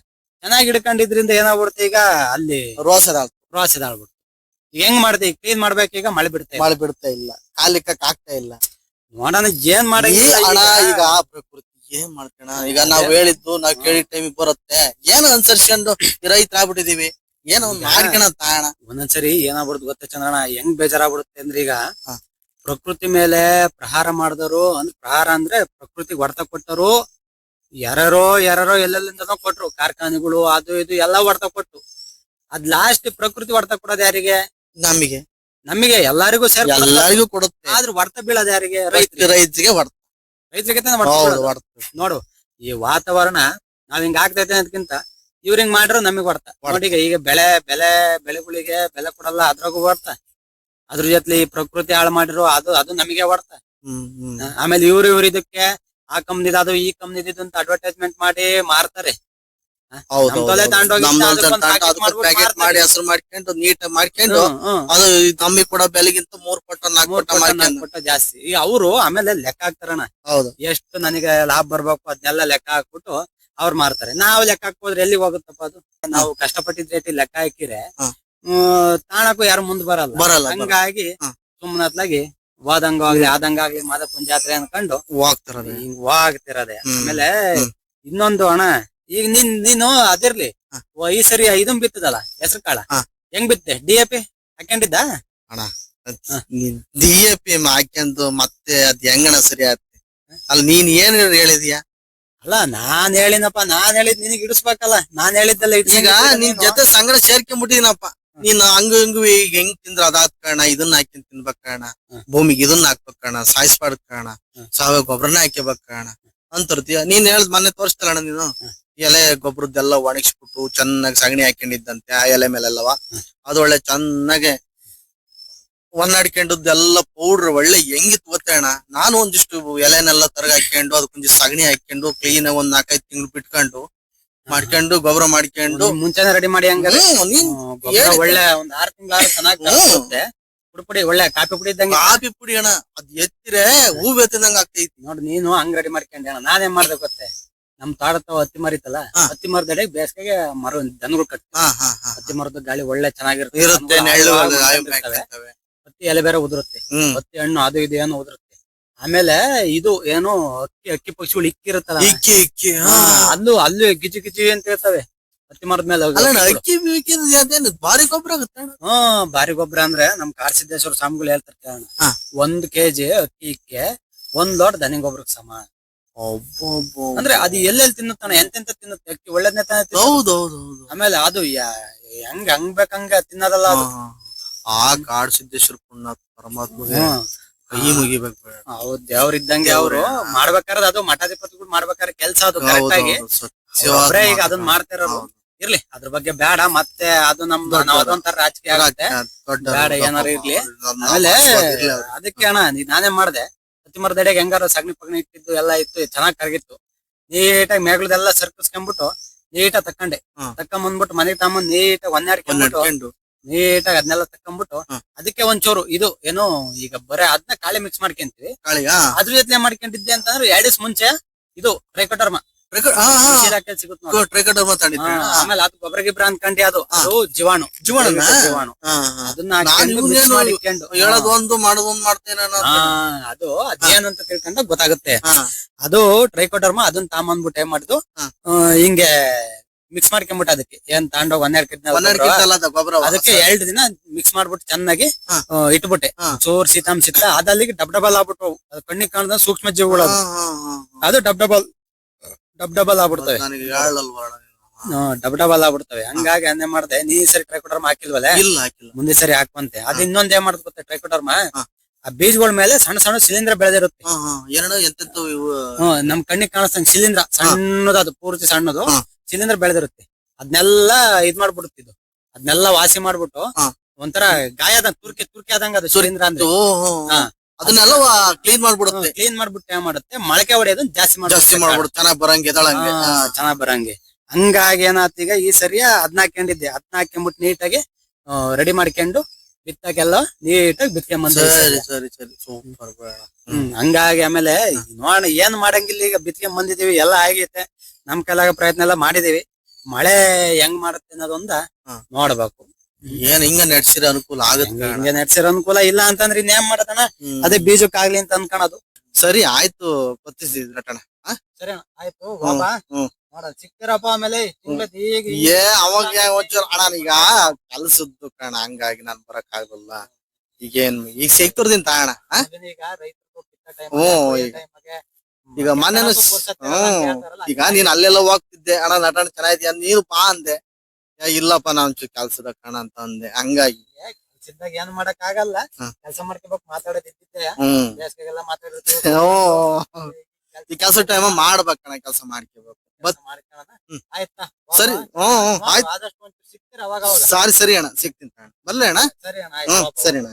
ಚೆನ್ನಾಗಿ ಹಿಡ್ಕೊಂಡಿದ್ರಿಂದ ಏನಾಗ್ಬಿಡುತ್ತೆ ಈಗ ಅಲ್ಲಿ ರೋಸದ ರೋಸ ಇದಾಳ್ಬಿಡ್ತು ಈಗ ಹೆಂಗ್ ಮಾಡ್ದೆ ಈಗ ಕ್ಲೀನ್ ಮಾಡ್ಬೇಕು ಈಗ ಮಳೆ ಬಿಡ್ತೈತಿ ಮಳೆ ಬಿಡ್ತಾ ಇಲ್ಲ. ಕಾಲಿಕ್ಕ ಆಗ್ತಾ ಇಲ್ಲ. ನೋಡೋಣ ಏನ್ ಮಾಡಿ ಈಗ. ಪ್ರಕೃತಿ ಏನ್ ಮಾಡ್ಕೋಣ ಈಗ ನಾವ್ ಹೇಳಿದ್ದು ನಾವ್ ಕೇಳಿದ ಟೈಮಿಗೆ ಬರುತ್ತೆ. ಏನ್ ಅನ್ಸರ್ಸ್ಕೊಂಡು ರೈತರ ಆಗ್ಬಿಟ್ಟಿದೀವಿ ಏನೋ ಒಂದ್ ಮಾಡ್ಕೋಣ ತಾಣ. ಒಂದೊಂದ್ಸರಿ ಏನಾಗ್ಬಿಡುತ್ತೆ ಗೊತ್ತ ಚಂದ್ರಣ್ಣ? ಹೆಂಗ್ ಬೇಜಾರಾಗ್ಬಿಡುತ್ತೆ ಅಂದ್ರೆ ಈಗ ಪ್ರಕೃತಿ ಮೇಲೆ ಪ್ರಹಾರ ಮಾಡಿದವರು ಅಂದ್ರೆ ಪ್ರಹಾರ ಅಂದ್ರೆ ಪ್ರಕೃತಿ ಹೊಡೆತ ಕೊಟ್ಟರು ಯಾರ್ಯಾರೋ ಯಾರ್ಯಾರೋ ಎಲ್ಲೆಲ್ಲಿಂದ ಕೊಟ್ರು. ಕಾರ್ಖಾನೆಗಳು ಅದು ಇದು ಎಲ್ಲಾ ಹೊಡೆತ ಕೊಟ್ಟು ಅದ್ ಲಾಸ್ಟ್ ಪ್ರಕೃತಿ ಹೊಡೆತ ಕೊಡೋದು ಯಾರಿಗೆ? ನಮಗೆ. ನಮಗೆ ಎಲ್ಲರಿಗೂ ಸೇರ್ ಎಲ್ಲರಿಗೂ ಕೊಡುತ್ತೆ. ಆದ್ರೆ ಹೊಡೆತ ಬೀಳೋದು ಯಾರಿಗೆ? ರೈತರಿಗೆ. ರೈತರಿಗೆ ಹೊಡ್ತ. ನೋಡು ಈ ವಾತಾವರಣ ನಾವ್ ಹಿಂಗ್ ಆಗ್ತೈತೆ ಅದಕ್ಕಿಂತ ಇವ್ರ ಹಿಂಗ್ ಮಾಡ್ರು ನಮಗ್ ಹೊಡ್ತ. ನೋಡಿ ಈಗ ಬೆಳೆ ಬೆಳೆ ಬೆಳೆಗಳಿಗೆ ಬೆಲೆ ಕೊಡಲ್ಲ ಅದ್ರಾಗೂ ಹೊಡ್ತ. ಅದ್ರ ಜೊತೆ ಈ ಪ್ರಕೃತಿ ಹಾಳು ಮಾಡಿರೋ ಅದು ಅದು ನಮಗೆ ಹ್ಮ್ ಆಮೇಲೆ ಇವ್ರು ಇವ್ರ ಇದಕ್ಕೆ ಆ ಕಂಪ್ನಿದ ಅದು ಈ ಕಂಪ್ನಿದು ಅಂತ ಅಡ್ವರ್ಟೈಸ್ಮೆಂಟ್ ಮಾಡಿ ಮಾರ್ತಾರೆ. ಮಾಡಿ. ಹೆಸರು ಮಾಡ್ಕೊಂಡು ನೀಟ್ ಮಾಡ್ಕೊಂಡು. ಅದು ನಮಗೆ ಕೂಡ ಬೆಲೆಗಿಂತ ಮೂರ್ ಪಟ್ಟ ನಾಲ್ಕು ಪಟ್ಟ ಜಾಸ್ತಿ. ಈಗ ಅವರು ಆಮೇಲೆ ಲೆಕ್ಕ ಹಾಕ್ತಾರಣ. ಹೌದು. ಎಷ್ಟು ನನಗೆ ಲಾಭ ಬರ್ಬೇಕು ಅದನ್ನೆಲ್ಲ ಲೆಕ್ಕ ಹಾಕ್ಬಿಟ್ಟು ಅವ್ರು ಮಾರ್ತಾರೆ. ನಾವು ಲೆಕ್ಕ ಹಾಕೋದ್ರೆ ಎಲ್ಲಿ ಹೋಗುತ್ತಪ್ಪ ಅದು? ನಾವು ಕಷ್ಟಪಟ್ಟಿದ್ ರೇಟಿ ಲೆಕ್ಕ ಹಾಕಿದ್ರೆ ಹಾ. ಹ್ಮ್, ತಾಣಕ್ಕೂ ಯಾರು ಮುಂದ್ ಬರಲ್ಲ. ಬರಲ್ಲ ಹಂಗಾಗಿ ಹಂಗಾಗಿ ಹಾ. ಸುಮ್ಮನತ್ಲಾಗಿ ಆದಂಗ ಆದಂಗಾಗ್ಲಿ ಮಾದಪ್ಪನ ಜಾತ್ರೆ ಅನ್ಕೊಂಡು ಹೋಗ್ತಿರೋದು ಹಿಂಗ್ ಹೋಗ್ತಿರದೆ. ಆಮೇಲೆ ಇನ್ನೊಂದು ಅಣ್ಣ ಈಗ ನೀನ್ ನೀನು ಅದಿರ್ಲಿ. ಈ ಸರಿ ಇದನ್ ಬಿತ್ತದಲ್ಲ ಹೆಸರು ಕಾಳ. ಹೆಂಗ್ ಬಿತ್ತೆ? ಡಿ ಎ ಪಿ ಹಾಕೊಂಡಿದ್ದ ಡಿ ಎ ಪಿ ಹಾಕ್ಯಂದು ಮತ್ತೆ ಅದ್ ಹೆಂಗಣ ಸರಿ ಆಗುತ್ತೆ ಅಲ್ಲಿ ನೀನ್ ಏನ್ ಹೇಳಿದ್ಯಾ? ಅಲ್ಲ ನಾನ್ ಹೇಳಿನಪ್ಪ ನಾನ್ ಹೇಳಿದ್ ನಿನಗ್ ಇಡಿಸ್ಬೇಕಲ್ಲ ನಾನ್ ಹೇಳಿದ್ದೆಲ್ಲ ಈಗ ನಿನ್. ಜೊತೆ ಸಂಗಡ ಸೇರ್ಕೊಂಡ್ಬಿಟ್ಟಿನಪ್ಪ ನೀನ್ ಹಂಗ ಹಿಂಗು ಈಗ ಹೆಂಗ್ ತಿಂದ್ರ ಅದಾದ ಕಾರಣ ಇದನ್ನ ಹಾಕಿ ತಿನ್ಬೇಕ್ ಕಾರಣ. ಭೂಮಿಗೆ ಇದನ್ನ ಹಾಕ್ಬೇಕ್ ಕಾರಣ ಸಾಯಿಸ್ಬಾರ್ದ್ ಕಾರಣ. ಸಾವಯವ ಗೊಬ್ಬರನ ಹಾಕ್ಯಬೇಕ್ ಕಾರಣ ಅಂತರ್ತೀಯ ನೀನ್ ಹೇಳ್ದ್ ಮೊನ್ನೆ ತೋರಿಸ್ತಲ್ಲ ನೀನು. ಎಲೆ ಗೊಬ್ಬರದ್ದೆಲ್ಲ ಒಣಗಿಸ್ಬಿಟ್ಟು ಚೆನ್ನಾಗಿ ಸಗಣಿ ಹಾಕೊಂಡಿದ್ದಂತೆ ಆ ಎಲೆ ಮೇಲೆಲ್ಲವ ಅದೊಳ್ಳೆ ಚೆನ್ನಾಗೆ ಒನ್ನಾಡ್ಕೊಂಡದ್ದೆಲ್ಲ ಪೌಡ್ರ್ ಒಳ್ಳೆ ಹೆಂಗಿತ್ತು ಗೊತ್ತೇಣ ನಾನು ಒಂದಿಷ್ಟು ಎಲೆನೆಲ್ಲ ತರಗ ಹಾಕೊಂಡು ಅದಕ್ಕೊಂದಿಷ್ಟು ಸಗಣಿ ಹಾಕೊಂಡು ಕ್ಲೀನ್ ಒಂದ್ ನಾಲ್ಕೈದು ತಿಂಗಳು ಬಿಟ್ಕೊಂಡು ಮಾಡ್ಕೊಂಡು ಗೊಬ್ಬರ ಮಾಡ್ಕೊಂಡು. ಮುಂಚೆನೆ ರೆಡಿ ಮಾಡಿ ಹಂಗ ನೀನ್ ಒಳ್ಳೆ ಒಂದ್ ಆರ್ ತಿಂಗಳು ಚೆನ್ನಾಗಿ. ಬರುತ್ತೆ ಪುಡಿ ಪುಡಿ ಒಳ್ಳೆ ಕಾಪಿ ಪುಡಿ ಇದ್ದಂಗೆ. ಕಾಫಿ ಪುಡಿ ಅಣ್ಣ ಅದ್ ಎತ್ತಿರೆ ಹೂ ಬೆತ್ತಿದಂಗ ಆಗ್ತೈತಿ. ನೋಡಿ ನೀನು ಹಂಗ್ ರೆಡಿ ಮಾಡ್ಕೊಂಡೆ ಅಣ್ಣ. ನಾನೇನ್ ಮಾಡ್ದೆ ಗೊತ್ತೆ? ನಮ್ ತಾಡತ್ತ ಹತ್ತಿ ಮರಿತಲ್ಲ ಹಾ. ಹತ್ತಿ ಮರದಡೆ ಬೇಸಿಗೆಗೆ ಮರ ದನಗಳು ಕಟ್ಟ ಹಾ ಹಾ ಹಾ ಹತ್ತಿ ಮರದ ಗಾಳಿ ಒಳ್ಳೆ ಚೆನ್ನಾಗಿರುತ್ತೆ. ಇರುತ್ತೆ. ಹತ್ತಿ ಎಲೆ ಬೇರೆ ಉದುರುತ್ತೆ. ಹ್ಮ್. ಹತ್ತಿ ಹಣ್ಣು ಅದು ಇದು ಏನೋ ಉದುರುತ್ತೆ. ಆಮೇಲೆ ಇದು ಏನು ಅಕ್ಕಿ ಅಕ್ಕಿ ಪಕ್ಷಿಗಳು ಇಕ್ಕಿರುತ್ತಲ್ಲ. ಇಕ್ಕಿ ಇಕ್ಕಿ ಹಾ, ಅಲ್ಲೂ ಅಲ್ಲೂ ಗಿಜಿ ಗಿಜಿ ಅಂತ ಇರ್ತವೆ. ಹತ್ತಿ ಮರದ ಮೇಲೆ ಅಲ್ಲ. ಅಕ್ಕಿ ಬೇಕಿದ್ರೆ ಅದೇನು ಭಾರಿ ಗೊಬ್ಬರ ಆಗುತ್ತೆ ಹಾ ಭಾರಿ ಗೊಬ್ಬರ ಅಂದ್ರೆ ನಮ್ ಕಾಡಸಿದ್ದೇಶ್ವರ ಸ್ವಾಮಿಗಳು ಹೇಳ್ತಾರೆ ಕೇಳೋಣ. ಹಾ. ಒಂದ್ ಕೆಜಿ ಅಕ್ಕಿಕ್ಕೆ ಒಂದ್ ಲೋಟ ದನಿ ಗೊಬ್ಬರಕ್ಕೆ ಸಮ. ಅಬ್ಬಬ್ಬಬ್ಬ. ಅಂದ್ರೆ ಅದು ಎಲ್ಲೆಲ್ಲಿ ತಿನ್ನುತ್ತಾನ ಎಂತೆಂತ ತಿನ್ನುತ್ತೆ? ಅಕ್ಕಿ ಒಳ್ಳೇದ್ನೇ ತಾನೇ. ಹೌದು ಹೌದು ಹೌದು ಆಮೇಲೆ ಅದು ಯಾ- ಹೆಂಗ್ ಹಂಗ್ ಬೇಕಂಗ ತಿನ್ನೋದಲ್ಲ ಅದು. ಹಾ, ಹಾ. ಆ ಕಾಡ್ ಸಿದ್ದೇಶ್ವರ ಪುಣ್ಯ ಪರಮಾತ್ಮಗೆ ಹ್ಮ್. ಕೈ ಮುಗಿಬೇಕು ಬೇಡ. ಹೌದ್ ದೇವ್ರ ಇದ್ದಂಗೆ ಅವ್ರು. ಮಾಡ್ಬೇಕಾದ್ರೆ ಅದು ಮಠಾಧಿಪತಿಗಳು ಮಾಡ್ಬೇಕಾದ್ರೆ ಕೆಲ್ಸ ಅದು ಕರೆಕ್ಟ್ ಆಗಿ ಹೌದು, ಸತ್ಯವಾದ ಒಬ್ರೇ ಈಗ ಮಾತು. ಅದನ್ನ ಮಾಡ್ತಿರೋರು ಹೌದು. ಇರ್ಲಿ ಅದ್ರ ಬಗ್ಗೆ ಬೇಡ ಮತ್ತೆ ಅದು ನಮ್ದು ನಾವ್ ಅದೊಂಥರ ರಾಜಕೀಯ ಆಗುತ್ತೆ ದೊಡ್ಡ ಬೇಡ, ಏನಾರು ಇರ್ಲಿ. ಅದನ್ನ ಆಮೇಲೆ ಮಾಡ್ಸ್ಬೋದಿರ್ಲಿ ಅವ್ರು. ಅದಕ್ಕೆ ಅಣ್ಣ ನೀ- ನಾನೇ ಮಾಡ್ದೆ ಹತ್ತಿ ಮರದಡೆಗೆ ಹೆಂಗಾರ ಸಗಣಿ ಪಗಣಿ ಇಟ್ಟಿದ್ದು ಎಲ್ಲ ಇತ್ತು ಚೆನ್ನಾಗ್ ಕರಗಿತ್ತು ನೀಟಾಗಿ ಮೇಗಳದೆಲ್ಲ ಸರ್ಕಸ್ಕೊಂಡ್ಬಿಟ್ಟು ನೀಟಾಗಿ ತಕ್ಕಂಡೆ ಹ್ಮ್. ತಕೊಂಬಂದ್ಬಿಟ್ಟು ಮನೆಗೆ ತಮ್ಮ ನೀಟಾಗಿ ಒಂದ್ ನಡ್ಕೊಂಡು. ನೀಟಾಗಿ ಅದನ್ನೆಲ್ಲ ತಕೊಂಡ್ಬಿಟ್ಟು ಹ್ಮ್. ಅದಕ್ಕೆ ಒಂಚೂರು ಇದು ಏನು ಈಗ ಬರೇ ಅದನ್ನ ಕಾಳಿ ಮಿಕ್ಸ್ ಮಾಡ್ಕೊಂತೀವಿ. ಅದ್ರ ಜೊತೆ ಮಾಡ್ಕೊಂಡಿದ್ದೆ ಅಂತಂದ್ರೆ ಎರಡ್ ದಿವಸ ಮುಂಚೆ ಇದು ಟ್ರೈಕೋಟರ್ಮ ಆಮೇಲೆ ಅದು ಗೊಬ್ಬರ ಗಿಬ್ರ ಅನ್ಕೊಂಡಿ ಅದು. ಅದು ಜೀವಾಣು. ಜೀವಾಣು. ಜೀವಾಣು. ಅದನ್ನ ಇಟ್ಕೊಂಡು ಒಂದು ಮಾಡೋದ್ ಒಂದ್ ಮಾಡ್ತೇನೆ ಅದು ಅದೇನು ಅಂತ ತಿಳ್ಕೊಂಡ ಗೊತ್ತಾಗುತ್ತೆ. ಅದು ಟ್ರೈಕೋಟರ್ಮ ಅದನ್ನ ತಾಂಬಂದ್ಬಿಟ್ಟು ಏನ್ ಮಾಡುದು. ಹಿಂಗೆ ಮಿಕ್ಸ್ ಮಾಡ್ಕೊಂಬಿಟ್ಟು ಅದಕ್ಕೆ. ಏನ್ ತಾಂಡೋ ಒಂದೆರಡು ಕಿಡ್ನ ಗೊಬ್ಬರ ಅದಕ್ಕೆ ಎರಡ್ ದಿನ ಮಿಕ್ಸ್ ಮಾಡ್ಬಿಟ್ಟು ಚೆನ್ನಾಗಿ. ಇಟ್ಬಿಟ್ಟೆ. ಚೋರ್ ಸೀತಾಂ ಸಿತ್ತ ಅದಲ್ಲಿಗೆ ಡಬ್ ಡಬಲ್ ಆಗ್ಬಿಟ್ಟು ಅದು ಕಣ್ಣಿಗೆ ಕಾಣದ ಸೂಕ್ಷ್ಮ ಜೀವಿಗಳು ಅದು. ಡಬ್ ಡಬಲ್ ಡಬ್ ಡಬಲ್ ಆಗ್ಬಿಡ್ತವೆ. ಡಬ್ ಡಬಲ್ ಆಗ್ಬಿಡ್ತವೆ. ಹಂಗಾಗಿ ಅನ್ನೇ ಮಾಡ್ದೆ. ನೀ ಸರಿ ಟ್ರೈಕೋಡರ್ಮ ಹಾಕಿಲ್ವಲ್ಲ? ಮುಂದೆ ಸರಿ ಹಾಕುವಂತೆ ಅದ್ ಇನ್ನೊಂದ್ ಏನ್ ಮಾಡ್ತ ಗೊತ್ತಾ ಟ್ರೈಕೋಡರ್ಮ. ಆ ಬೀಜಗಳ ಮೇಲೆ ಸಣ್ಣ ಸಣ್ಣ ಶಿಲೀಂಧ್ರ ಬೆಳೆದಿರುತ್ತೆ. ಹ್ಮ್ ನಮ್ ಕಣ್ಣಿಗೆ ಕಾಣಿಸ್ತಂಗ್ ಶಿಲೀಂಧ್ರ ಸಣ್ಣದು ಅದು ಪೂರ್ತಿ ಸಣ್ಣದು. ಶಿಲೀಂಧ್ರ ಬೆಳೆದಿರುತ್ತೆ. ಅದನ್ನೆಲ್ಲ ಇದ್ ಮಾಡ್ಬಿಡುತ್ತೆ ಇದು. ಅದನ್ನೆಲ್ಲ ವಾಸಿ ಮಾಡ್ಬಿಟ್ಟು ಹಾ. ಒಂಥರ ಗಾಯದ ತುರ್ಕಿ ತುರ್ಕಿ ಆದಂಗ ಅದು ಶಿಲೀಂಧ್ರ ಅಂದ್ರೆ. ಹೋ. ಅದನ್ನೆಲ್ಲ ಕ್ಲೀನ್ ಮಾಡ್ಬಿಡುತ್ತೆ. ಕ್ಲೀನ್ ಮಾಡ್ಬಿಟ್ಟು ಏನ್ ಮಾಡುತ್ತೆ? ಮೊಳಕೆ ಹೊಡೆಯೋದನ್ನ ಜಾಸ್ತಿ ಜಾಸ್ತಿ ಮಾಡ್ಬಿಡು ಚೆನ್ನಾಗ್ ಬರಂಗೆ ಎದಳಂಗೆ ಚೆನ್ನಾಗ್ ಬರಂಗೆ. ಹಂಗಾಗಿ ಏನಾತ್ ಈಗ ಈ ಸರಿಯ ಅದ್ನ ಹಾಕೊಂಡಿದ್ದೆ ಅದ್ನ ಹಾಕೊಂಡ್ಬಿಟ್ಟು ನೀಟಾಗಿ ರೆಡಿ ಮಾಡ್ಕೊಂಡು ಬಿತ್ತಕ್ಕೆಲ್ಲ ನೀಟಾಗಿ ಬಿತ್ಕೊಂಡ್ ಸರಿ ಸರಿ ಸರಿ. ಸೂಪರ್ ಬೇಡ. ಹ್ಮ್ ಹಂಗಾಗಿ ಆಮೇಲೆ ನೋಡೋಣ ಏನ್ ಮಾಡಂಗಿಲ್ಲ ಈಗ ಬಿತ್ಕೊಂಡ್ ಬಂದಿದೀವಿ ಎಲ್ಲ ಆಗೈತೆ. ನಮ್ ಕೈಲಾಗ ಪ್ರಯತ್ನ ಎಲ್ಲ ಮಾಡಿದೀವಿ. ಮಳೆ ಹೆಂಗ್ ಮಾಡುತ್ತೆ ಅನ್ನೋದೊಂದ ಹಾ. ನೋಡ್ಬೇಕು. ಏನ್ ಹಿಂಗ ನಡ್ಸಿರ ಅನುಕೂಲ ಆಗುತ್ತೆ ಹಿಂಗ ನಡ್ಸಿರೋ ಅನುಕೂಲ ಇಲ್ಲ ಅಂತಂದ್ರೆ ಇನ್ನೇನ್ ಮಾಡತನ ಹ್ಮ್. ಅದೇ ಬೀಜಕ್ಕಾಗ್ಲಿ ಅಂತ ಅನ್ಕೊಳದು ಸರಿ ಆಯ್ತು ನಟಣ ಸರಿ ಅಣ್ಣ, ಆಯ್ತು ಹ್ಮ್. ನೋಡ ಸಿಕ್ಕಿರಪ್ಪ ಆಮೇಲೆ ತಿಂಗ್ಳದ್ ಈಗ ಏ ಅವಾಗ ಒಂಚೂರು ಅಣ್ಣ ಈಗ ಕೆಲ್ಸದ್ದು ಕಣ ಹಂಗಾಗಿ ನಾನ್ ಬರಕ್ ಆಗಲ್ಲ. ಈಗೇನ್ ಈಗ ಸಿಗ್ತಿರ್ತೀನಿ ತಾಣ ಈಗ ರೈತರು ಬಿತ್ತ time ಹ್ಮ್, ಈಗ- time ಗೆ ಈಗ ಮೊನ್ನೆನು ಹ್ಮ್. ಈಗ ನೀನ್ ಅಲ್ಲೆಲ್ಲ ಹೋಗ್ತಿದ್ದೆ ಅಣ್ಣ ನಟನ ಚೆನ್ನಾಗಿದ್ಯಾ ನೀನು ಬಾ ಅಂದೆ. ಇಲ್ಲಪ್ಪ ನಾ ಒಂಚೂರು ಕೆಲ್ಸದ ಕಣ ಅಂತ ಅಂದೆ. ಹಂಗಾಗಿ. ಕೆಲ್ಸದಾಗ ಏನ್ ಮಾಡಕ್ ಆಗಲ್ಲ. ಕೆಲಸ ಮಾಡ್ಕೋಬೇಕು ಮಾತಾಡೋದ್ ಇದ್ದಿದ್ದೆ ಹ್ಮ್ ಬೇಸಿಗೆಲ್ಲ ಮಾತಾಡಿರ್ತೀವಿ. ಈ ಕೆಲ್ಸ ಟೈಮ್ ಕೆಲ್ಸ ಮಾಡ್ಕೋಬೇಕು. ಕೆಲ್ಸ. ಆಯ್ತಾ? ಸರಿ. ಹ್ಮ್ ಆಯ್ತು. ಸಾರಿ ಸರಿ ಅಣ್ಣ ಸಿಗ್ತೀನಿ ಅಣ್ಣ. ಬರ್ಲೆ ಅಣ್ಣ? ಸರಿ ಅಣ್ಣ ಸರಿ ಅಣ್ಣ